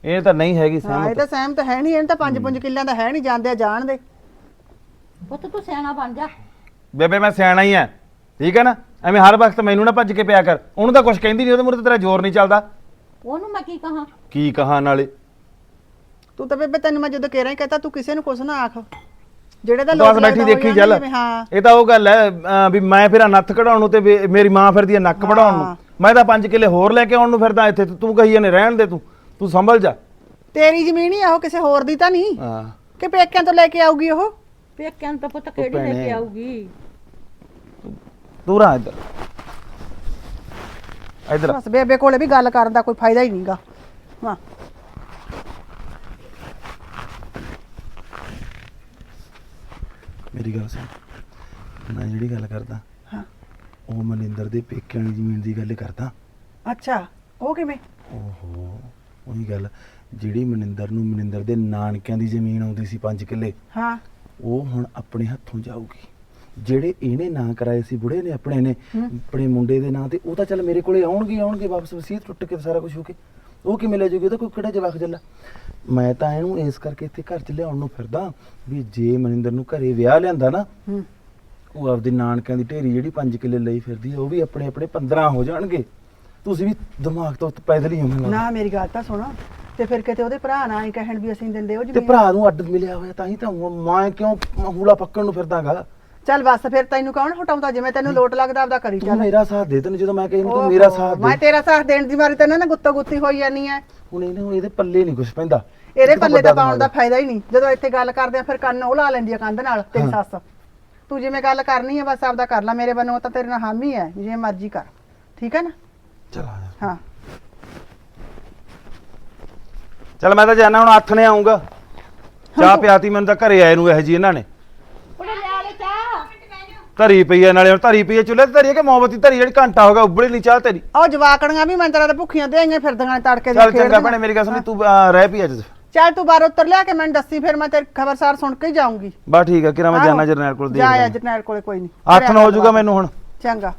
ਇਹ ਤਾਂ ਨਹੀਂ ਹੈਗੀ ਹਾਂ ਇਹ ਸਹਿਮਤ। ਤਾਂ ਸਹਿਮਤ ਹੈ ਨਹੀਂ ਇਹਨੂੰ ਤਾਂ ਪੰਜ ਪੰਜ ਕਿੱਲਿਆਂ ਦਾ ਹੈ ਨਹੀਂ ਜਾਂਦੇ ਜਾਣ ਦੇ। ਪੁੱਤ ਤੂੰ ਸਿਆਣਾ ਬਣ ਜਾ। ਬੇਬੇ ਮੈਂ ਸਿਆਣਾ ਹੀ ਆ। ਠੀਕ ਹੈ ਨਾ? ਐਵੇਂ ਹਰ ਵਕਤ ਮੈਨੂੰ ਨਾ ਭੱਜ ਕੇ ਪਿਆ ਕਰ। ਉਹਨੂੰ ਤਾਂ ਕੁਝ ਕਹਿੰਦੀ ਨਹੀਂ ਉਹਦੇ ਮੂਹਰੇ ਤਾਂ ਤੇਰਾ ਜ਼ੋਰ ਨਹੀਂ ਚੱਲਦਾ। ਉਹਨੂੰ ਮੈਂ ਕੀ ਕਹਾਂ? ਕੀ ਕਹਾਂ ਨਾਲੇ? ਤੂੰ ਤਾਂ ਬੇਬੇ ਤੈਨੂੰ ਮੈਂ ਜਦੋਂ ਕਹਿ ਰਹੀ ਕਹਤਾ ਤੂੰ ਕਿਸੇ ਨੂੰ ਕੁਛ ਨਾ ਆਖ। ਜਿਹੜੇ ਦਾ ਲੋਕ ਬੈਠੀ ਲੱਗਦਾ ਦੇਖੀ ਹੋ ਚੱਲ ਜਾਂਦੇ ਜਿਵੇਂ, ਹਾਂ। ਇਹ ਤਾਂ ਉਹ ਗੱਲ ਹੈ ਅਹ ਵੀ ਮੈਂ ਫਿਰ ਨੱਥ ਕਢਾਉਣ ਨੂੰ ਤੇ ਵੇ- ਮੇਰੀ ਮਾਂ ਫਿਰਦੀ ਹੈ ਨੱਕ ਵਢਾਉਣ ਨੂੰ। ਹਾਂ। ਮੈਂ ਤਾਂ 5 ਕਿੱਲੇ ਹੋਰ ਲੈ ਕੇ ਆਉਣ ਨੂੰ ਫਿਰਦਾ ਇੱਥੇ ਤੇ ਤੂੰ ਕਹੀ ਜਾਂਦੇ ਰਹਿਣ ਦੇ ਤੂੰ ਤੂੰ ਸੰਭਲ ਜਾ। ਤੇਰੀ ਜ਼ਮੀਨ ਹੀ ਆ ਉਹ ਕਿਸੇ ਹੋਰ ਦੀ ਤਾਂ ਨਹੀਂ। ਹਾਂ। ਕਿ ਪੇਕਿਆਂ ਤੋਂ ਲੈ ਕੇ ਆਊਗੀ ਉਹ? ਪੇਕਿਆਂ ਨੂੰ ਤਾਂ ਪੁੱਤ ਕਿਹੜੀ ਲੈ ਭੈਣੇ। ਕੇ ਆਊਗੀ? ਤੂੰ ਰਾਂ ਇੱਧਰ। ਇੱਧਰ ਆ। ਬਸ ਬੇਬੇ ਕੋਲੇ ਵੀ ਗੱਲ ਕਰਨ ਦਾ ਕੋਈ ਫਾਇਦਾ ਹੀ ਨਹੀਂਗਾ। ਹਾਂ ਮੇਰੀ ਗੱਲ ਸੁਣ। ਮੈਂ ਜਿਹੜੀ ਗੱਲ ਕਰਦਾ। ਉਹ ਮਨਿੰਦਰ ਦੇ ਪੇਕਿਆਂ ਵਾਲੀ ਜ਼ਮੀਨ ਦੀ ਗੱਲ ਕਰਦਾ। ਅੱਛਾ ਉਹ ਕਿਵੇਂ? ਓਹੋ ਉਹੀ ਗੱਲ। ਜਿਹੜੀ ਮਨਿੰਦਰ ਨੂੰ ਮਨਿੰਦਰ ਦੇ ਨਾਨਕਿਆਂ ਦੀ ਜ਼ਮੀਨ ਆਉਂਦੀ ਸੀ 5 ਕਿੱਲੇ ਹਾਂ। ਉਹ ਹੁਣ ਆਪਣੇ ਹੱਥੋਂ ਜਾਊਗੀ। ਜਿਹੜੇ ਇਹਨੇ ਨਾਂ ਕਰਾਏ ਸੀ ਬੁੜੇ ਨੇ ਆਪਣੇ ਨੇ ਆਪਣੇ ਮੁੰਡੇ ਦੇ ਨਾਂ ਤੇ ਉਹ ਤਾਂ ਚੱਲ ਮੇਰੇ ਕੋਲੇ ਆਉਣਗੇ ਆਉਣਗੇ ਵਾਪਸ ਵਸੀਅਤ ਟੁੱਟ ਕੇ ਸਾਰਾ ਕੁਝ ਹੋ ਕੇ। ਉਹ ਕਿਵੇਂ ਲੈ ਜਾਊਗੀ? ਉਹਦਾ ਕੋਈ ਕਿਹੜਾ ਜਵਾਕ ਜੱਲਾ। ਮੈਂ ਤਾਂ ਇਹਨੂੰ ਇਸ ਕਰਕੇ ਇੱਥੇ ਘਰ ਚ ਲਿਆਉਣ ਨੂੰ ਫਿਰਦਾ ਵੀ ਜੇ ਮਨਿੰਦਰ ਨੂੰ ਘਰੇ ਵਿਆਹ ਲਿਆਂਦਾ ਨਾ ਉਹ ਆਪਦੇ ਨਾਨਕਿਆਂ ਦੀ ਢੇਰੀ ਜਿਹੜੀ 5 ਕਿੱਲੇ ਲਈ ਫਿਰਦੀ ਉਹ ਵੀ ਆਪਣੇ ਆਪਣੇ 15 ਹੋ ਜਾਣਗੇ। ਤੁਸੀਂ ਵੀ ਦਿਮਾਗ ਤੋਂ ਪੈਦਲ ਹੀ ਹੋ। ਨਾ ਮੇਰੀ ਗੱਲ ਤਾਂ ਸੁਣ। ਤੇ ਫਿਰ ਕਿਤੇ ਉਹਦੇ ਭਰਾ ਨਾ ਹੀ ਕਹਿਣ ਵੀ ਅਸੀਂ ਦਿੰਦੇ ਉਹ ਤੇ ਜ਼ਮੀਨ ਭਰਾ ਨੂੰ ਅੱਡ ਮਿਲਿਆ ਹੋਇਆ ਤਾਂ ਹੀ ਤਾਂ ਮੈਂ ਕਿਉਂ ਹੂਲਾ ਪੱਕਣ ਨੂੰ ਫਿਰਦਾਗਾ? ਚੱਲ ਬਸ ਫਿਰ ਤੈਨੂੰ ਕੌਣ ਹਟਾਉਂਦਾ? ਜਿਵੇਂ ਤੈਨੂੰ ਲੋਟ ਲੱਗਦਾ ਆਪਦਾ ਕਰੀ ਤੂੰ ਚੱਲ। ਮੇਰਾ ਸਾਥ ਦੇ ਤੈਨੂੰ ਜਦੋਂ ਮੈਂ ਕਹਿੰਦਾ ਤੂੰ ਮੇਰਾ ਸਾਥ ਮੈਂ ਦੇ ਤੇਰਾ ਸਾਥ ਦੇਣ ਦੀ ਮਾਰੀ ਤੈਨੂੰ ਨਾ ਗੁੱਤੋ ਗੁੱਤੀ ਹੋਈ ਜਾਨੀ ਐ। ਹੁਣ ਇਹਨੇ ਇਹਦੇ ਪੱਲੇ ਨਹੀਂ ਕੁਝ ਪੈਂਦਾ। ਇਹਦੇ ਤਾਂ ਪੱਲੇ ਤਾਂ ਪਾਉਣ ਦਾ ਫਾਇਦਾ ਹੀ ਨਹੀਂ। ਜਦੋਂ ਇੱਥੇ ਗੱਲ ਕਰਦੇ ਆ ਫਿਰ ਕੰਨ ਉਹ ਲਾ ਲੈਂਦੀ ਆ ਕੰਧ ਨਾਲ ਤੇਰੀ। ਸੱਸ। ਤੂੰ ਜਿਵੇਂ ਗੱਲ ਕਰਨੀ ਹੈ ਬਸ ਆਪਦਾ ਕਰ ਲੈ ਮੇਰੇ ਵੱਲੋਂ ਤਾਂ ਤੇਰੇ ਨਾਲ ਹਾਮੀ ਹੈ ਜਿਵੇਂ ਮਰਜ਼ੀ ਕਰ। ਠੀਕ ਹੈ ਨਾ? ਚਲ ਆ ਜਾ। ਹਾਂ। ਚਲ ਮੈਂ ਤਾਂ ਜਾਣਾ ਹੁਣ ਹੱਥ ਨੇ ਆਉਂਗਾ ਚਾਹ ਪਿਆਤੀ ਮੈਨੂੰ ਤਾਂ ਘਰੇ ਆਏ ਨੂੰ ਇਹ ਜੀ ਇਹਨਾਂ ਨੇ। ਉਹਨੇ ਲਿਆ ਲੈ ਚਾਹ। ਧਰੀ ਪਈ ਹੈ ਨਾਲੇ ਹੁਣ ਧਰੀ ਪਈ ਚੁੱਲ੍ਹੇ ਤੇ ਧਰੀ ਹੈ ਕਿ ਮੋਮਬਤੀ ਧਰੀ ਜਿਹੜੀ ਘੰਟਾ ਹੋ ਗਿਆ ਉੱਬਲੇ ਨਹੀਂ ਚਾਹ ਤੇਰੀ। ਉਹ ਜਵਾਕੜੀਆਂ ਵੀ ਮੈਂ ਤੇਰਾ ਤਾਂ ਭੁੱਖੀਆਂ ਤੇ ਆਈਆਂ ਫਿਰਦੀਆਂ ਨੇ ਤੜਕੇ ਚੱਲ ਦੀਆਂ ਚੰਗਾ। ਭੈਣੇ ਮੇਰੀ ਗੱਲ ਸੁਣੀ ਤੂੰ ਰਹਿ ਪਈ ਅੱਜ। ਚੱਲ ਤੂੰ ਬਾਹਰ ਉੱਤਰ ਲਿਆ ਕੇ ਮੈਨੂੰ ਦੱਸੀ ਫਿਰ ਮੈਂ ਤੇਰੀ ਖਬਰਸਾਰ ਸੁਣ ਕੇ ਹੀ ਜਾਊਂਗੀ। ਬਾ ਠੀਕ ਹੈ ਕਿਰਾ ਮੈਂ ਆਹੋ। ਜਾਣਾ ਜਰਨੈਲ ਕੋਲ ਜਾ ਆ ਦੇਖ ਜਰਨੈਲ ਕੋਲੇ ਕੋਈ ਨਹੀਂ। ਹੱਥ ਨਾ ਹੋ ਜਾਊਗਾ ਮੈਨੂੰ ਹੁਣ। ਚੰਗਾ।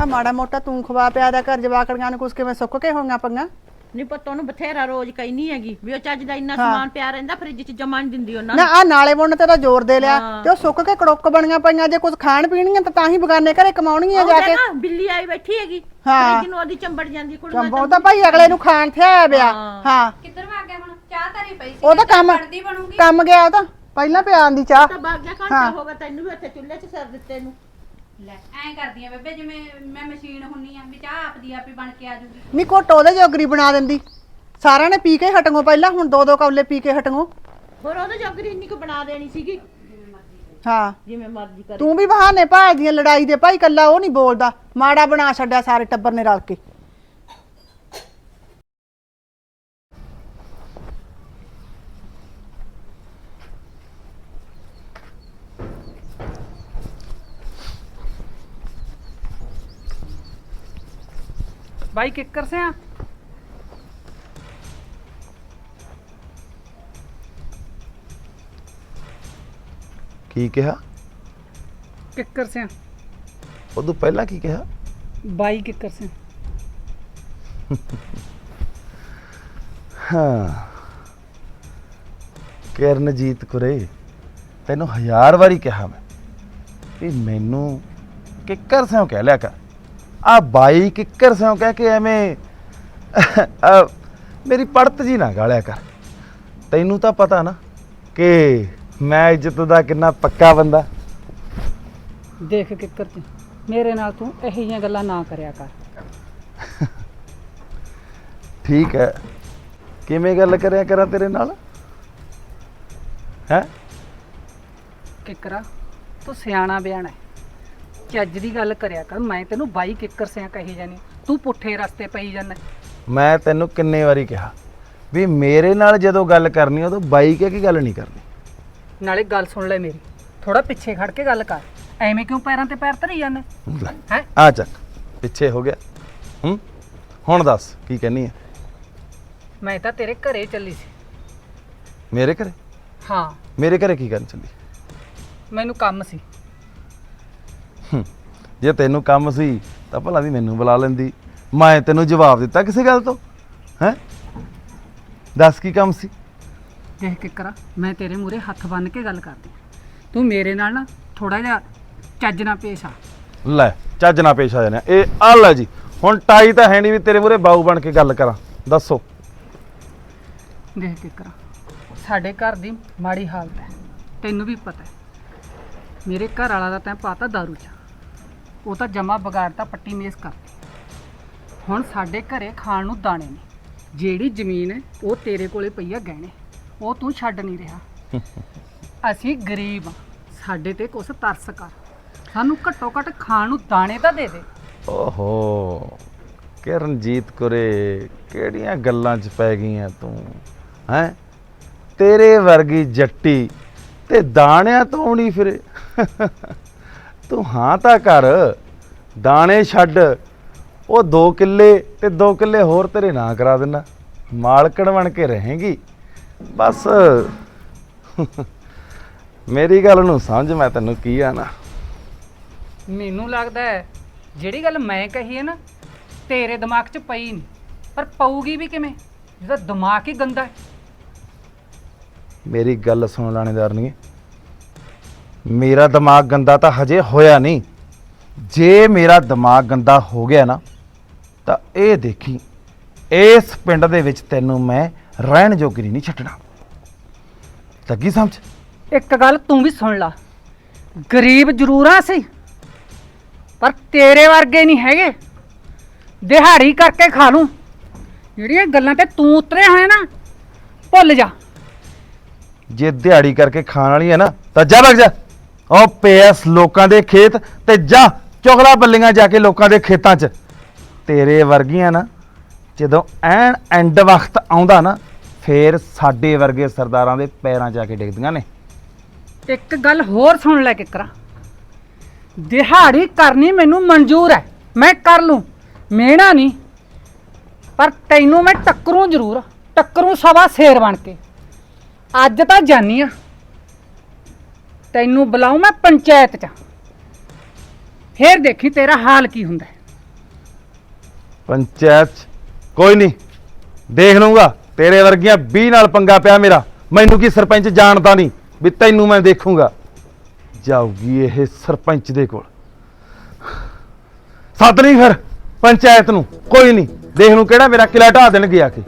ਆ ਮਾੜਾ ਮੋਟਾ ਤੂੰ ਖਵਾ ਪਿਆ ਦਾ ਘਰ ਜਵਾਕੜੀਆਂ ਨੂੰ ਕੁਛ ਕਿਵੇਂ ਸੁੱਕ ਕੇ ਹੋਈਆਂ ਪੰਗਾ ਨਹੀਂ ਪੁੱਤ ਉਹਨੂੰ ਬਥੇਰਾ ਰੋਜ਼ ਕਹਿਨੀ ਹੈਗੀ ਵੀ ਉਹ ਚੱਜ ਦਾ ਇੰਨਾ। ਸਮਾਨ ਪਿਆ ਰਹਿੰਦਾ ਫ੍ਰਿਜ 'ਚ ਜਮਾ ਨਹੀਂ ਦਿੰਦੀ ਉਹਨਾਂ ਨਾ ਨੂੰ। ਆ ਨਾਲੇ ਬੁੰਨ ਤੇ ਤਾਂ ਜ਼ੋਰ ਦੇ ਲਿਆ। ਤੇ ਉਹ ਸੁੱਕ ਕੇ ਕੜੁੱਕ ਬਣੀਆਂ ਪਈਆਂ ਜੇ ਕੁਝ ਖਾਣ ਪੀਣੀਆਂ ਤਾਂ ਤਾਂ ਹੀ ਬਗਾਨੇ ਘਰੇ ਕਮਾਉਣਗੀਆਂ ਜਾ ਕੇ। ਨਾ ਬਿੱਲੀ ਆਈ ਬੈਠੀ ਹੈਗੀ ਹਾਂ। ਫ੍ਰਿਜ ਨੂੰ ਉਹਦੀ ਚੰਬੜ ਜਾਂਦੀ ਕੁੜੀ ਚੰਬੋ ਤਾਂ ਭਾਈ ਅਗਲੇ ਨੂੰ ਖਾਣ ਆਇਆ ਪਿਆ। ਹਾਂ। ਕਿੱਧਰ ਵਾ ਗਿਆ ਹੁਣ? ਚਾਹ ਧਰੀ ਪਈ ਸੀ ਉਹ ਤਾਂ ਕੰਮ ਬਣਦੀ ਬਣੂਗੀ। ਕੰਮ ਗਿਆ ਉਹ ਤਾਂ ਪਹਿਲਾਂ ਪਿਆ ਆਂਦੀ ਚਾਹ। ਤਾਂ ਬਾਗ ਗਿਆ ਹਾਂ। ਘੰਟਾ ਹੋ ਗਿਆ ਤੈਨੂੰ ਵੀ ਉੱਥੇ ਚੁੱਲ੍ਹੇ 'ਚ ਸਰ ਦਿੱਤੇ ਨੂੰ। ਲੈ ਐਂ ਕਰਦੀ ਆ ਬੇਬੇ ਜਿਵੇਂ ਮੈਂ ਮਸ਼ੀਨ ਹੁੰਨੀ ਆ ਵੀ ਚਾਹ ਆਪਦੀ ਆਪੀ ਬਣ ਕੇ ਆ ਜੂਗੀ। ਨਹੀਂ ਘੁੱਟ ਉਹਦੇ ਜੋਗਰੀ ਬਣਾ ਦਿੰਦੀ। ਸਾਰਿਆਂ ਨੇ ਪੀ ਕੇ ਹਟਣੋ ਪਹਿਲਾਂ ਹੁਣ ਦੋ ਦੋ ਕੌਲੇ ਪੀ ਕੇ ਹਟਣੋ ਹੋਰ ਉਹਦੇ ਜੋਗਰੀ ਇੰਨੀ ਕੁ ਬਣਾ ਦੇਣੀ ਸੀਗੀ। ਹਾਂ। ਜਿਵੇਂ ਮਰਜ਼ੀ ਕਰੇ। ਤੂੰ ਵੀ ਬਹਾਨੇ ਭਾਲਦੀਆਂ ਲੜਾਈ ਦੇ ਭਾਈ ਕੱਲਾ ਉਹ ਨਹੀਂ ਬੋਲਦਾ। ਮਾੜਾ ਬਣਾ ਛੱਡਿਆ ਸਾਰੇ ਟੱਬਰ ਨੇ ਰਲ ਕੇ। ਬਾਈ ਕਿੱਕਰ ਸਿਆ। ਕੀ ਕਿਹਾ? ਕਿੱਕਰ ਸਿਆ। ਉਦੋਂ ਪਹਿਲਾਂ ਕੀ ਕਿਹਾ? ਬਾਈ ਕਿੱਕਰ ਸਿਆ। ਹਾਂ। ਕਿਰਨਜੀਤ ਕੁਰੇ ਤੈਨੂੰ ਹਜ਼ਾਰ ਵਾਰੀ ਕਿਹਾ ਮੈਂ ਵੀ ਮੈਨੂੰ ਕਿੱਕਰ ਸਿਓ ਕਹਿ ਲਿਆ ਕਰ। ਆ ਬਾਈ ਕਿੱਕਰ ਸਿਓ ਕਹਿ ਕੇ ਐਵੇਂ ਅਹ, ਮੇਰੀ ਪੜਤ ਜੀ ਨਾ ਗਾਲਿਆ ਕਰ। ਤੈਨੂੰ ਤਾਂ ਪਤਾ ਨਾ ਕਿ ਮੈਂ ਇੱਜ਼ਤ ਦਾ ਕਿੰਨਾ ਪੱਕਾ ਬੰਦਾ। ਦੇਖ ਕਿੱਕਰ ਚ ਮੇਰੇ ਨਾਲ ਤੂੰ ਇਹੋ ਜਿਹੀਆਂ ਗੱਲਾਂ ਨਾ ਕਰਿਆ ਕਰ। ਠੀਕ ਹੈ। ਕਿਵੇਂ ਗੱਲ ਕਰਿਆ ਕਰਾਂ ਤੇਰੇ ਨਾਲ? ਹੈ? ਕਿੱਕਰਾ ਤੂੰ ਸਿਆਣਾ ਬਿਆਣਾ ਹੈ। ਚੱਜ ਦੀ ਗੱਲ ਕਰਿਆ ਕਰ ਮੈਂ ਤੈਨੂੰ ਬਾਈ ਕਿੱਕਰ ਸਿਆ ਕਹੀ ਜਾਨੀ ਤੂੰ ਪੁੱਠੇ ਰਸਤੇ ਪਈ ਜਾਂਦਾ ਮੈਂ ਤੈਨੂੰ ਕਿੰਨੇ ਵਾਰੀ ਕਿਹਾ ਵੀ ਮੇਰੇ ਨਾਲ ਜਦੋਂ ਗੱਲ ਕਰਨੀ ਉਦੋਂ ਬਾਈ ਕਹਿ ਕੇ ਗੱਲ ਨਹੀਂ ਕਰਨੀ। ਨਾਲੇ ਗੱਲ ਸੁਣ ਲੈ ਮੇਰੀ ਥੋੜਾ ਪਿੱਛੇ ਖੜ ਕੇ ਗੱਲ ਕਰ ਐਵੇਂ ਕਿਉਂ ਪੈਰਾਂ ਤੇ ਪੈਰ ਧਰੀ ਜਾਂਦਾ ਲੈ ਹੈਂ? ਆ ਚੱਕ ਪਿੱਛੇ ਹੋ ਗਿਆ। ਹੂੰ? ਹੁਣ ਦੱਸ ਕੀ ਕਹਿਨੀ ਹੈ ਮੈਂ ਤਾਂ ਤੇਰੇ ਘਰੇ ਚੱਲੀ ਸੀ। ਮੇਰੇ ਘਰੇ? ਹਾਂ। ਮੇਰੇ ਘਰੇ ਕੀ ਕਰਨ ਚੱਲੀ? ਮੈਨੂੰ ਕੰਮ ਸੀ। ਜੇ ਤੈਨੂੰ ਕੰਮ ਸੀ ਤਾਂ ਭਲਾ ਦੀ ਮੈਨੂੰ ਬੁਲਾ ਲੈਂਦੀ। ਮੈਂ ਤੈਨੂੰ ਜਵਾਬ ਦਿੱਤਾ ਕਿਸੇ ਗੱਲ ਤੋਂ? ਹੈ? ਦੱਸ ਕੀ ਕੰਮ ਸੀ? ਦੇਖ ਕੇ ਕਰਾ ਮੈਂ ਤੇਰੇ ਮੂਰੇ ਹੱਥ ਬੰਨ ਕੇ ਗੱਲ ਕਰਦੀ ਤੂੰ ਮੇਰੇ ਨਾਲ ਨਾ ਥੋੜਾ ਜਿਹਾ ਚੱਜ ਨਾਲ ਪੇਸ਼ ਆ। ਲੈ ਚੱਜ ਨਾ ਪੇਸ਼ ਆ ਜਾਣਾ ਇਹ ਆ ਲੈ ਜੀ ਹੁਣ ਟਾਈ ਤਾਂ ਹੈ ਨਹੀਂ ਵੀ ਤੇਰੇ ਮੂਰੇ ਬਾਊ ਬਣ ਕੇ ਗੱਲ ਕਰਾਂ। ਦੱਸੋ। ਦੇਖ ਕੇ ਕਰਾ। ਸਾਡੇ ਘਰ ਦੀ ਮਾੜੀ ਹਾਲਤ ਹੈ। ਤੈਨੂੰ ਵੀ ਪਤਾ ਹੈ। ਮੇਰੇ ਘਰ ਵਾਲਾ ਦਾ ਤੈਂ ਪਾਤਾ ਦਾਰੂ ਚ। ਉਹ ਤਾਂ ਜਮਾ ਵਿਗਾੜਤਾ ਪੱਟੀ ਮੇਸ ਕਰਤੀ। ਹੁਣ ਸਾਡੇ ਘਰੇ ਖਾਣ ਨੂੰ ਦਾਣੇ ਨੇ। ਜਿਹੜੀ ਜ਼ਮੀਨ ਉਹ ਤੇਰੇ ਕੋਲੇ ਪਈ ਆ ਗਹਿਣੇ। ਉਹ ਤੂੰ ਛੱਡ ਨਹੀਂ ਰਿਹਾ। (laughs) ਅਸੀਂ ਗਰੀਬ ਸਾਡੇ ਤੇ ਕੁਛ ਤਰਸ ਕਰ। ਸਾਨੂੰ ਘੱਟੋ ਘੱਟ ਖਾਣ ਨੂੰ ਦਾਣੇ ਤਾਂ ਦੇ ਦੇ। ਓਹੋ ਕਿਰਨਜੀਤ ਕੁਰੇ ਕਿਹੜੀਆਂ ਗੱਲਾਂ 'ਚ ਪੈ ਗਈਆਂ ਤੂੰ? ਹੈ? ਤੇਰੇ ਵਰਗੀ ਜੱਟੀ ਤੇ ਦਾਣਿਆਂ ਤੋਂ ਆਉਣੀ ਫਿਰੇ। (laughs) ਤੂੰ ਹਾਂ ਤਾਂ ਕਰ। ਦਾਣੇ ਛੱਡ। ਉਹ 2 ਕਿੱਲੇ ਤੇ 2 ਕਿੱਲੇ ਹੋਰ ਤੇਰੇ ਨਾਂ ਕਰਾ ਦੇਣਾ ਮਾਲਕਣ ਬਣ ਕੇ ਰਹੇਂਗੀ। ਬਸ। ਮੇਰੀ ਗੱਲ ਨੂੰ ਸਮਝ ਮੈਂ ਤੈਨੂੰ ਕੀ ਆ ਨਾ ਮੈਨੂੰ ਲੱਗਦਾ ਹੈ ਜਿਹੜੀ ਗੱਲ ਮੈਂ ਕਹੀ ਹੈ ਨਾ ਤੇਰੇ ਦਿਮਾਗ 'ਚ ਪਈ ਨਹੀਂ। ਪਰ ਪਊਗੀ ਵੀ ਕਿਵੇਂ? ਜਿਹਦਾ ਦਿਮਾਗ ਹੀ ਗੰਦਾ ਹੈ। ਮੇਰੀ ਗੱਲ ਸੁਣ ਲਾਣੇਦਾਰ ਨਹੀਂ ਮੇਰਾ ਦਿਮਾਗ ਗੰਦਾ ਤਾਂ ਹਜੇ ਹੋਇਆ ਨਹੀਂ। ਜੇ ਮੇਰਾ ਦਿਮਾਗ ਗੰਦਾ ਹੋ ਗਿਆ ਨਾ ਤਾਂ ਇਹ ਦੇਖੀ ਇਸ ਪਿੰਡ ਦੇ ਵਿੱਚ ਤੈਨੂੰ ਮੈਂ ਰਹਿਣ ਜੋਗੀ ਨਹੀਂ ਛੱਡਣਾ। ਲੱਗੀ ਸਮਝ? ਇੱਕ ਗੱਲ ਤੂੰ ਵੀ ਸੁਣ ਲਾ। ਗਰੀਬ ਜ਼ਰੂਰ ਆ ਸੀ ਪਰ ਤੇਰੇ ਵਰਗੇ ਨਹੀਂ ਹੈਗੇ। ਦਿਹਾੜੀ ਕਰਕੇ ਖਾ ਲੂੰ। ਜਿਹੜੀਆਂ ਗੱਲਾਂ ਤੇ ਤੂੰ ਉਤਰਿਆ ਹੋਇਆ ਨਾ ਭੁੱਲ ਜਾ। ਜੇ ਦਿਹਾੜੀ ਕਰਕੇ ਖਾਣ ਵਾਲੀ ਹੈ ਨਾ ਤਾਂ ਜਾ ਵਗ ਜਾ। ਉਹ ਪੇਸ ਲੋਕਾਂ ਦੇ ਖੇਤ ਤੇ ਜਾ ਚੁਗਲਾ ਬੱਲੀਆਂ ਜਾ ਕੇ ਲੋਕਾਂ ਦੇ ਖੇਤਾਂ 'ਚ। ਤੇਰੇ ਵਰਗੀਆਂ ਨਾ, ਜਦੋਂ ਐਨ ਐਂਡ ਵਕਤ ਆਉਂਦਾ ਨਾ, ਫੇਰ ਸਾਡੇ ਵਰਗੇ ਸਰਦਾਰਾਂ ਦੇ ਪੈਰਾਂ ਜਾ ਕੇ ਡਿੱਗਦੀਆਂ ਨੇ। ਇੱਕ ਗੱਲ ਹੋਰ ਸੁਣ ਲੈ ਕਿਕਰਾ। ਦਿਹਾੜੀ ਕਰਨੀ ਮੈਨੂੰ ਮਨਜ਼ੂਰ ਹੈ ਮੈਂ ਕਰ ਲੂੰ, ਮਿਹਣਾ ਨਹੀਂ। ਪਰ ਤੈਨੂੰ ਮੈਂ ਟੱਕਰੂ ਜ਼ਰੂਰ, ਟੱਕਰੂ ਸਵਾ ਸ਼ੇਰ ਬਣ ਕੇ। ਅੱਜ ਤਾਂ ਜਾਨੀ ਆ। ਤੈਨੂੰ ਬੁਲਾਉ ਮੈਂ ਪੰਚਾਇਤ 'ਚ। ਫੇਰ ਦੇਖੀ ਤੇਰਾ ਹਾਲ ਕੀ ਹੁੰਦਾ ਹੈ। ਪੰਚਾਇਤ 'ਚ? ਕੋਈ ਨਹੀਂ। ਦੇਖ ਲਊਂਗਾ। ਤੇਰੇ ਵਰਗੀਆਂ 20 ਨਾਲ ਪੰਗਾ ਪਿਆ ਮੇਰਾ। ਮੈਨੂੰ ਕੀ ਸਰਪੰਚ ਜਾਣਦਾ ਨਹੀਂ ਵੀ ਤੈਨੂੰ ਮੈਂ ਦੇਖੂੰਗਾ। ਜਾਊਗੀ ਇਹ ਸਰਪੰਚ ਦੇ ਕੋਲ। ਸੱਦ ਨਹੀਂ ਫਿਰ ਪੰਚਾਇਤ ਨੂੰ। ਕੋਈ ਨਹੀਂ। ਦੇਖ ਨੂੰ ਕਿਹੜਾ ਮੇਰਾ ਕਿਲਾ ਢਾ ਦੇਣਗੇ ਆ ਕੇ।